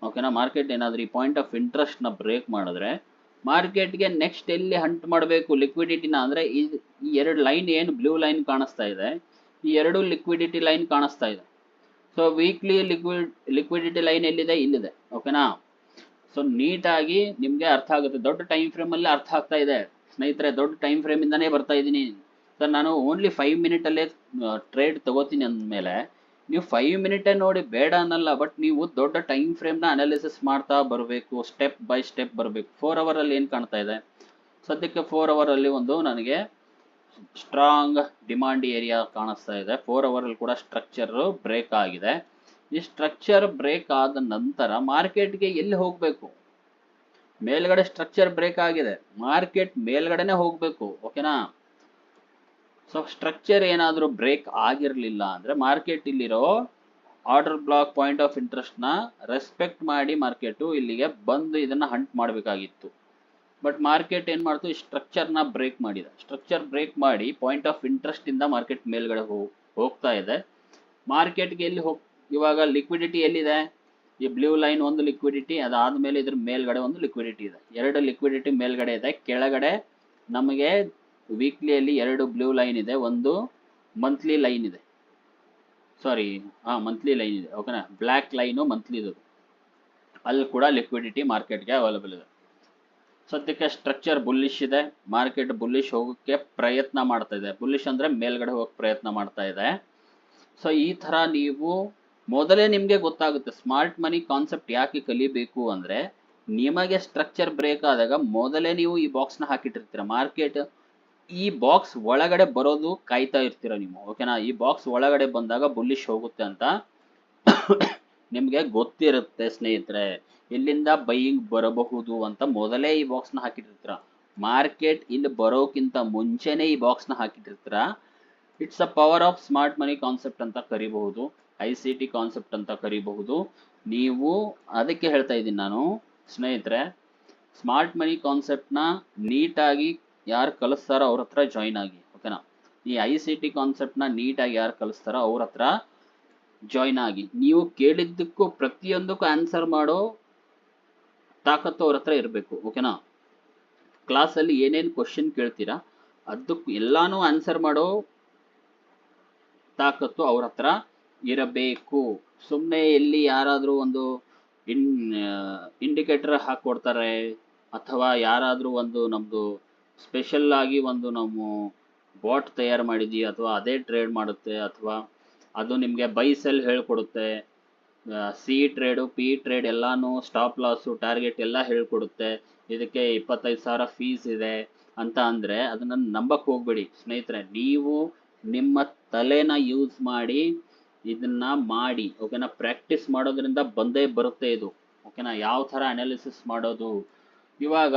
ಓಕೆನಾ ಮಾರ್ಕೆಟ್ ಏನಾದರೂ ಈ ಪಾಯಿಂಟ್ ಆಫ್ ಇಂಟ್ರೆಸ್ಟ್ನ ಬ್ರೇಕ್ ಮಾಡಿದ್ರೆ ಮಾರ್ಕೆಟ್ಗೆ ನೆಕ್ಸ್ಟ್ ಎಲ್ಲಿ ಹಂಟ್ ಮಾಡಬೇಕು ಲಿಕ್ವಿಡಿಟಿನ ಅಂದರೆ ಈ ಎರಡು ಲೈನ್ ಏನು ಬ್ಲೂ ಲೈನ್ ಕಾಣಿಸ್ತಾ ಇದೆ, ಈ ಎರಡು ಲಿಕ್ವಿಡಿಟಿ ಲೈನ್ ಕಾಣಿಸ್ತಾ ಇದೆ. So weekly liquid liquidity line ಎಲ್ಲಿದೆ? ಇಲ್ಲಿದೆ ಓಕೆನಾ ಸೊ ನೀಟಾಗಿ ನಿಮಗೆ ಅರ್ಥ ಆಗುತ್ತೆ. ದೊಡ್ಡ ಟೈಮ್ ಫ್ರೇಮಲ್ಲಿ ಅರ್ಥ ಆಗ್ತಾ ಇದೆ. ಸ್ನೇಹಿತರೆ, ದೊಡ್ಡ ಟೈಮ್ ಫ್ರೇಮಿಂದನೇ ಬರ್ತಾ ಇದ್ದೀನಿ. ಸರ್ ನಾನು ಓನ್ಲಿ ಫೈವ್ ಮಿನಿಟಲ್ಲೇ ಟ್ರೇಡ್ ತಗೋತೀನಿ ಅಂದಮೇಲೆ, ನೀವು ಫೈವ್ ಮಿನಿಟೇ ನೋಡಿ ಬೇಡ ಅನ್ನಲ್ಲ ಬಟ್ ನೀವು ದೊಡ್ಡ ಟೈಮ್ ಫ್ರೇಮ್ನ ಅನಾಲಿಸಿಸ್ ಮಾಡ್ತಾ ಬರಬೇಕು ಸ್ಟೆಪ್ ಬೈ ಸ್ಟೆಪ್ ಬರಬೇಕು. ಫೋರ್ ಅವರಲ್ಲಿ ಏನು ಕಾಣ್ತಾ ಇದೆ? ಸದ್ಯಕ್ಕೆ ಫೋರ್ ಅವರಲ್ಲಿ ಒಂದು ನನಗೆ ಸ್ಟ್ರಾಂಗ್ ಡಿಮಾಂಡ್ ಏರಿಯಾ ಕಾಣಿಸ್ತಾ ಇದೆ. ಫೋರ್ ಅವರಲ್ಲಿ ಕೂಡ ಸ್ಟ್ರಕ್ಚರ್ ಬ್ರೇಕ್ ಆಗಿದೆ. ಈ ಸ್ಟ್ರಕ್ಚರ್ ಬ್ರೇಕ್ ಆದ ನಂತರ ಮಾರ್ಕೆಟ್ಗೆ ಎಲ್ಲಿ ಹೋಗಬೇಕು? ಮೇಲ್ಗಡೆ ಸ್ಟ್ರಕ್ಚರ್ ಬ್ರೇಕ್ ಆಗಿದೆ. ಮಾರ್ಕೆಟ್ ಮೇಲ್ಗಡೆನೆ ಹೋಗಬೇಕು ಓಕೆನಾ ಸೊ ಸ್ಟ್ರಕ್ಚರ್ ಏನಾದರೂ ಬ್ರೇಕ್ ಆಗಿರಲಿಲ್ಲ ಅಂದರೆ ಮಾರ್ಕೆಟ್ ಇಲ್ಲಿರೋ ಆರ್ಡರ್ ಬ್ಲಾಕ್ ಪಾಯಿಂಟ್ ಆಫ್ ಇಂಟ್ರೆಸ್ಟ್ನ ರೆಸ್ಪೆಕ್ಟ್ ಮಾಡಿ ಮಾರ್ಕೆಟು ಇಲ್ಲಿಗೆ ಬಂದು ಇದನ್ನು ಹಂಟ್ ಮಾಡಬೇಕಾಗಿತ್ತು. ಬಟ್ ಮಾರ್ಕೆಟ್ ಏನು ಮಾಡ್ತು? ಈ ಸ್ಟ್ರಕ್ಚರ್ನ ಬ್ರೇಕ್ ಮಾಡಿದೆ. ಸ್ಟ್ರಕ್ಚರ್ ಬ್ರೇಕ್ ಮಾಡಿ ಪಾಯಿಂಟ್ ಆಫ್ ಇಂಟ್ರೆಸ್ಟಿಂದ ಮಾರ್ಕೆಟ್ ಮೇಲ್ಗಡೆ ಹೋಗ್ ಹೋಗ್ತಾ ಇದೆ. ಮಾರ್ಕೆಟ್ಗೆ ಎಲ್ಲಿ ಹೋಗ್ ಇವಾಗ ಲಿಕ್ವಿಡಿಟಿ ಎಲ್ಲಿದೆ? ಈ ಬ್ಲೂ ಲೈನ್ ಒಂದು ಲಿಕ್ವಿಡಿಟಿ ಅದಾದಮೇಲೆ ಇದ್ರ ಮೇಲ್ಗಡೆ ಒಂದು ಲಿಕ್ವಿಡಿಟಿ ಇದೆ. ಎರಡು ಲಿಕ್ವಿಡಿಟಿ ಮೇಲ್ಗಡೆ ಇದೆ. ಕೆಳಗಡೆ ನಮಗೆ ವೀಕ್ಲಿಯಲ್ಲಿ ಎರಡು ಬ್ಲೂ ಲೈನ್ ಇದೆ, ಒಂದು ಮಂತ್ಲಿ ಲೈನ್ ಇದೆ. ಸಾರಿ ಹಾಂ ಮಂತ್ಲಿ ಲೈನ್ ಇದೆ ಓಕೆನಾ ಬ್ಲ್ಯಾಕ್ ಲೈನು ಮಂತ್ಲಿದು ಅಲ್ಲಿ ಕೂಡ ಲಿಕ್ವಿಡಿಟಿ ಮಾರ್ಕೆಟ್ಗೆ ಅವೈಲಬಲ್ ಇದೆ. ಸದ್ಯಕ್ಕೆ ಸ್ಟ್ರಕ್ಚರ್ ಬುಲ್ಲಿಶ್ ಇದೆ ಮಾರ್ಕೆಟ್ ಬುಲ್ಲಿಶ್ ಹೋಗೋಕ್ಕೆ ಪ್ರಯತ್ನ ಮಾಡ್ತಾ ಇದೆ. ಬುಲ್ಲಿಶ್ ಅಂದರೆ ಮೇಲ್ಗಡೆ ಹೋಗೋಕ್ಕೆ ಪ್ರಯತ್ನ ಮಾಡ್ತಾ ಇದೆ. ಸೊ ಈ ಥರ ನೀವು ಮೊದಲೇ ನಿಮಗೆ ಗೊತ್ತಾಗುತ್ತೆ ಸ್ಮಾರ್ಟ್ ಮನಿ ಕಾನ್ಸೆಪ್ಟ್ ಯಾಕೆ ಕಲಿಬೇಕು ಅಂದ್ರೆ, ನಿಮಗೆ ಸ್ಟ್ರಕ್ಚರ್ ಬ್ರೇಕ್ ಆದಾಗ ಮೊದಲೇ ನೀವು ಈ ಬಾಕ್ಸ್ನ ಹಾಕಿಟ್ಟಿರ್ತೀರ ಮಾರ್ಕೆಟ್ ಈ ಬಾಕ್ಸ್ ಒಳಗಡೆ ಬರೋದು ಕಾಯ್ತಾ ಇರ್ತೀರ ನೀವು ಓಕೆನಾ ಈ ಬಾಕ್ಸ್ ಒಳಗಡೆ ಬಂದಾಗ ಬುಲ್ಲಿಶ್ ಹೋಗುತ್ತೆ ಅಂತ ನಿಮಗೆ ಗೊತ್ತಿರುತ್ತೆ ಸ್ನೇಹಿತರೆ ಇಲ್ಲಿಂದ ಬೈಯಿಂಗ್ ಬರಬಹುದು ಅಂತ ಮೊದಲೇ ಈ ಬಾಕ್ಸ್ನ ಹಾಕಿಟ್ಟಿರ್ತೀರ ಮಾರ್ಕೆಟ್ ಇಲ್ಲಿ ಬರೋಕ್ಕಿಂತ ಮುಂಚೆನೆ ಈ ಬಾಕ್ಸ್ನ ಹಾಕಿಟ್ಟಿರ್ತೀರ it's a power of smart money concept ಅಂತ ಕರಿಬಹುದು. ಐ ಸಿ ಕಾನ್ಸೆಪ್ಟ್ ಅಂತ ಕರಿಬಹುದು. ನೀವು ಅದಕ್ಕೆ ಹೇಳ್ತಾ ಇದ್ದೀನಿ ನಾನು, ಸ್ನೇಹಿತರೆ ಸ್ಮಾರ್ಟ್ ಮನಿ ಕಾನ್ಸೆಪ್ಟ್ನ ನೀಟಾಗಿ ಯಾರು ಕಲಿಸ್ತಾರೋ ಅವ್ರ ಹತ್ರ ಜಾಯಿನ್ ಆಗಿ ಓಕೆನಾ ಈ ಐ ಸಿ ಟಿ ಕಾನ್ಸೆಪ್ಟ್ನ ನೀಟಾಗಿ ಯಾರು ಕಲಿಸ್ತಾರೋ ಅವ್ರ ಹತ್ರ ಜಾಯಿನ್ ಆಗಿ. ನೀವು ಕೇಳಿದ್ದಕ್ಕೂ ಪ್ರತಿಯೊಂದಕ್ಕೂ ಆನ್ಸರ್ ಮಾಡೋ ತಾಕತ್ತು ಅವ್ರ ಹತ್ರ ಇರಬೇಕು ಓಕೆನಾ ಕ್ಲಾಸಲ್ಲಿ ಏನೇನು ಕ್ವಶನ್ ಕೇಳ್ತೀರಾ ಅದಕ್ಕೂ ಎಲ್ಲಾನು ಆನ್ಸರ್ ಮಾಡೋ ತಾಕತ್ತು ಅವ್ರ ಹತ್ರ ಇರಬೇಕು. ಸುಮ್ಮನೆ ಎಲ್ಲಿ ಯಾರಾದರೂ ಒಂದು ಇನ್ ಇಂಡಿಕೇಟರ್ ಹಾಕ್ಕೊಡ್ತಾರೆ ಅಥವಾ ಯಾರಾದರೂ ಒಂದು ನಮ್ಮದು ಸ್ಪೆಷಲ್ ಆಗಿ ಒಂದು ನಾವು ಬಾಟ್ ತಯಾರು ಮಾಡಿದ್ದೀವಿ ಅಥವಾ ಅದೇ ಟ್ರೇಡ್ ಮಾಡುತ್ತೆ, ಅಥವಾ ಅದು ನಿಮಗೆ ಬೈ ಸೆಲ್ ಹೇಳ್ಕೊಡುತ್ತೆ ಸಿ ಟ್ರೇಡು ಪಿ ಟ್ರೇಡ್ ಎಲ್ಲಾನು ಸ್ಟಾಪ್ ಲಾಸು ಟಾರ್ಗೆಟ್ ಎಲ್ಲ ಹೇಳ್ಕೊಡುತ್ತೆ. ಇದಕ್ಕೆ ಇಪ್ಪತ್ತೈದು ಸಾವಿರ ಫೀಸ್ ಇದೆ ಅಂತ ಅಂದರೆ ಅದನ್ನು ನಂಬಕ್ಕೆ ಹೋಗ್ಬೇಡಿ. ಸ್ನೇಹಿತರೆ, ನೀವು ನಿಮ್ಮ ತಲೆನ ಯೂಸ್ ಮಾಡಿ ಇದನ್ನ ಮಾಡಿ ಓಕೆನಾ ಪ್ರಾಕ್ಟೀಸ್ ಮಾಡೋದ್ರಿಂದ ಬಂದೇ ಬರುತ್ತೆ ಇದು. ಓಕೆನಾ ಯಾವ ಥರ ಅನಾಲಿಸಿಸ್ ಮಾಡೋದು? ಇವಾಗ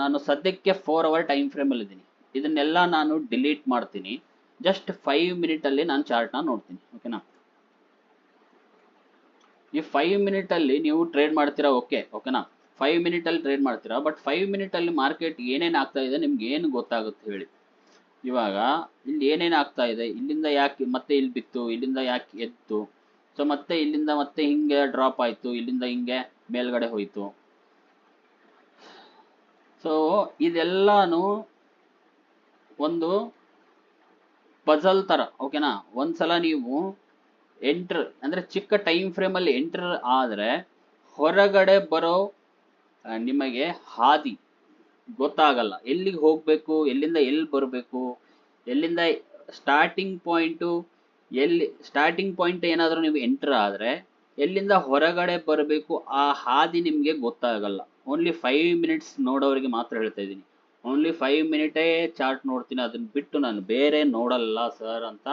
ನಾನು ಸದ್ಯಕ್ಕೆ ಫೋರ್ ಅವರ್ ಟೈಮ್ ಫ್ರೇಮ್ ಅಲ್ಲಿ ಇದ್ದೀನಿ. ಇದನ್ನೆಲ್ಲ ನಾನು ಡಿಲೀಟ್ ಮಾಡ್ತೀನಿ. ಜಸ್ಟ್ ಫೈವ್ ಮಿನಿಟಲ್ಲಿ ನಾನು ಚಾರ್ಟ್ನ ನೋಡ್ತೀನಿ ಓಕೆನಾ ಈ ಫೈವ್ ಮಿನಿಟಲ್ಲಿ ನೀವು ಟ್ರೇಡ್ ಮಾಡ್ತೀರಾ ಓಕೆ ಓಕೆನಾ ಫೈವ್ ಮಿನಿಟಲ್ಲಿ ಟ್ರೇಡ್ ಮಾಡ್ತೀರಾ ಬಟ್ ಫೈವ್ ಮಿನಿಟಲ್ಲಿ ಮಾರ್ಕೆಟ್ ಏನೇನು ಆಗ್ತಾ ಇದೆ, ನಿಮ್ಗೆ ಏನು ಗೊತ್ತಾಗುತ್ತೆ ಹೇಳಿ. ಇವಾಗ ಇಲ್ಲಿ ಏನೇನು ಆಗ್ತಾ ಇದೆ? ಇಲ್ಲಿಂದ ಯಾಕೆ ಮತ್ತೆ ಇಲ್ಲಿ ಬಿತ್ತು? ಇಲ್ಲಿಂದ ಯಾಕೆ ಎತ್ತು? ಸೊ ಮತ್ತೆ ಇಲ್ಲಿಂದ ಮತ್ತೆ ಹಿಂಗೆ ಡ್ರಾಪ್ ಆಯಿತು, ಇಲ್ಲಿಂದ ಹಿಂಗೆ ಮೇಲ್ಗಡೆ ಹೋಯಿತು. ಸೊ ಇದೆಲ್ಲಾನು ಒಂದು ಪಜಲ್ ಥರ ಓಕೆನಾ ಒಂದ್ಸಲ ನೀವು ಎಂಟ್ರ್ ಅಂದರೆ ಚಿಕ್ಕ ಟೈಮ್ ಫ್ರೇಮಲ್ಲಿ ಎಂಟ್ರ್ ಆದರೆ ಹೊರಗಡೆ ಬರೋ ನಿಮಗೆ ಹಾದಿ ಗೊತ್ತಾಗಲ್ಲ. ಎಲ್ಲಿಗೆ ಹೋಗಬೇಕು, ಎಲ್ಲಿಂದ ಎಲ್ಲಿ ಬರಬೇಕು, ಎಲ್ಲಿಂದ ಸ್ಟಾರ್ಟಿಂಗ್ ಪಾಯಿಂಟು ಎಲ್ಲಿ ಸ್ಟಾರ್ಟಿಂಗ್ ಪಾಯಿಂಟ್ ಏನಾದರೂ ನೀವು ಎಂಟರ್ ಆದರೆ ಎಲ್ಲಿಂದ ಹೊರಗಡೆ ಬರಬೇಕು ಆ ಹಾದಿ ನಿಮಗೆ ಗೊತ್ತಾಗಲ್ಲ. ಓನ್ಲಿ ಫೈವ್ ಮಿನಿಟ್ಸ್ ನೋಡೋರಿಗೆ ಮಾತ್ರ ಹೇಳ್ತಾ ಇದ್ದೀನಿ. ಓನ್ಲಿ ಫೈವ್ ಮಿನಿಟೇ ಚಾರ್ಟ್ ನೋಡ್ತೀನಿ. ಅದನ್ನ ಬಿಟ್ಟು ನಾನು ಬೇರೆ ನೋಡಲ್ಲ ಸರ್ ಅಂತ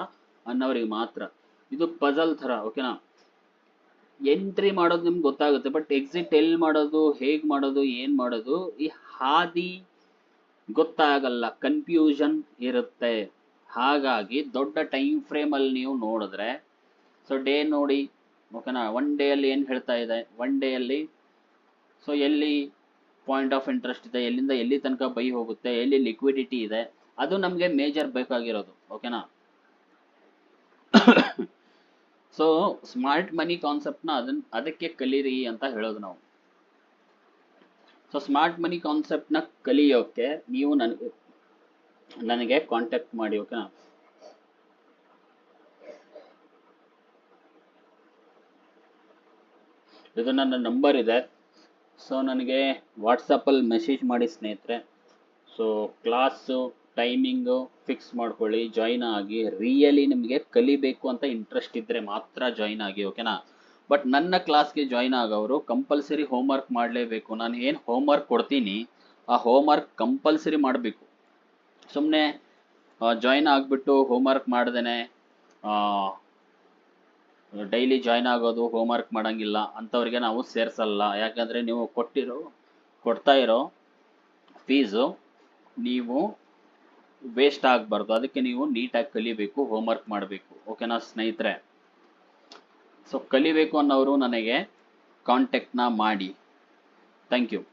ಅನ್ನೋರಿಗೆ ಮಾತ್ರ. ಇದು ಪಜಲ್ ಥರ ಓಕೆನಾ ಎಂಟ್ರಿ ಮಾಡೋದು ನಿಮ್ಗೆ ಗೊತ್ತಾಗುತ್ತೆ ಬಟ್ ಎಕ್ಸಿಟ್ ಎಲ್ಲಿ ಮಾಡೋದು, ಹೇಗೆ ಮಾಡೋದು, ಏನು ಮಾಡೋದು, ಈ ಹಾದಿ ಗೊತ್ತಾಗಲ್ಲ ಕನ್ಫ್ಯೂಷನ್ ಇರುತ್ತೆ. ಹಾಗಾಗಿ ದೊಡ್ಡ ಟೈಮ್ ಫ್ರೇಮಲ್ಲಿ ನೀವು ನೋಡಿದ್ರೆ ಸೊ ಡೇ ನೋಡಿ ಓಕೆನಾ ಒನ್ ಡೇಯಲ್ಲಿ ಏನು ಹೇಳ್ತಾ ಇದೆ? ಒನ್ ಡೇಯಲ್ಲಿ ಸೊ ಎಲ್ಲಿ ಪಾಯಿಂಟ್ ಆಫ್ ಇಂಟ್ರೆಸ್ಟ್ ಇದೆ, ಎಲ್ಲಿಂದ ಎಲ್ಲಿ ತನಕ ಬೈ ಹೋಗುತ್ತೆ, ಎಲ್ಲಿ ಲಿಕ್ವಿಡಿಟಿ ಇದೆ, ಅದು ನಮಗೆ ಮೇಜರ್ ಬೇಕಾಗಿರೋದು ಓಕೆನಾ ಸೊ ಸ್ಮಾರ್ಟ್ ಮನಿ ಕಾನ್ಸೆಪ್ಟ್ನ ಅದನ್ನ ಅದಕ್ಕೆ ಕಲೀರಿ ಅಂತ ಹೇಳೋದು ನಾವು. ಸೊ ಸ್ಮಾರ್ಟ್ ಮನಿ ಕಾನ್ಸೆಪ್ಟ್ನ ಕಲಿಯೋಕೆ ನೀವು ನನಗೆ ನನಗೆ ಕಾಂಟ್ಯಾಕ್ಟ್ ಮಾಡಿ ಓಕೆನಾ ಇದು ನನ್ನ ನಂಬರ್ ಇದೆ. ಸೊ ನನಗೆ ವಾಟ್ಸಪ್ಪಲ್ಲಿ ಮೆಸೇಜ್ ಮಾಡಿ ಸ್ನೇಹಿತರೆ. ಸೊ ಕ್ಲಾಸು ಟೈಮಿಂಗು ಫಿಕ್ಸ್ ಮಾಡ್ಕೊಳ್ಳಿ ಜಾಯ್ನ್ ಆಗಿ. ರಿಯಲಿ ನಿಮಗೆ ಕಲಿಬೇಕು ಅಂತ ಇಂಟ್ರೆಸ್ಟ್ ಇದ್ದರೆ ಮಾತ್ರ ಜಾಯ್ನ್ ಆಗಿ ಓಕೆನಾ ಬಟ್ ನನ್ನ ಕ್ಲಾಸ್ಗೆ ಜಾಯ್ನ್ ಆಗೋರು ಕಂಪಲ್ಸರಿ ಹೋಮ್ವರ್ಕ್ ಮಾಡಲೇಬೇಕು. ನಾನು ಏನು ಹೋಮ್ವರ್ಕ್ ಕೊಡ್ತೀನಿ, ಆ ಹೋಮ್ವರ್ಕ್ ಕಂಪಲ್ಸರಿ ಮಾಡಬೇಕು. ಸುಮ್ಮನೆ ಜಾಯ್ನ್ ಆಗಿಬಿಟ್ಟು ಹೋಮ್ವರ್ಕ್ ಮಾಡ್ದೇನೆ ಡೈಲಿ ಜಾಯ್ನ್ ಆಗೋದು ಹೋಮ್ವರ್ಕ್ ಮಾಡೋಂಗಿಲ್ಲ, ಅಂಥವ್ರಿಗೆ ನಾವು ಸೇರಿಸಲ್ಲ. ಯಾಕಂದರೆ ನೀವು ಕೊಟ್ಟಿರೋ, ಕೊಡ್ತಾ ಇರೋ ಫೀಸು ನೀವು ವೇಸ್ಟ್ ಆಗಬಾರ್ದು. ಅದಕ್ಕೆ ನೀವು ನೀಟಾಗಿ ಕಲಿಬೇಕು ಹೋಮ್ವರ್ಕ್ ಮಾಡಬೇಕು. ಓಕೆನಾ ಸ್ನೇಹಿತರೆ? ಸೊ ಕಲಿಬೇಕು ಅನ್ನೋರು ನನಗೆ ಕಾಂಟ್ಯಾಕ್ಟ್ನ ಮಾಡಿ. Thank you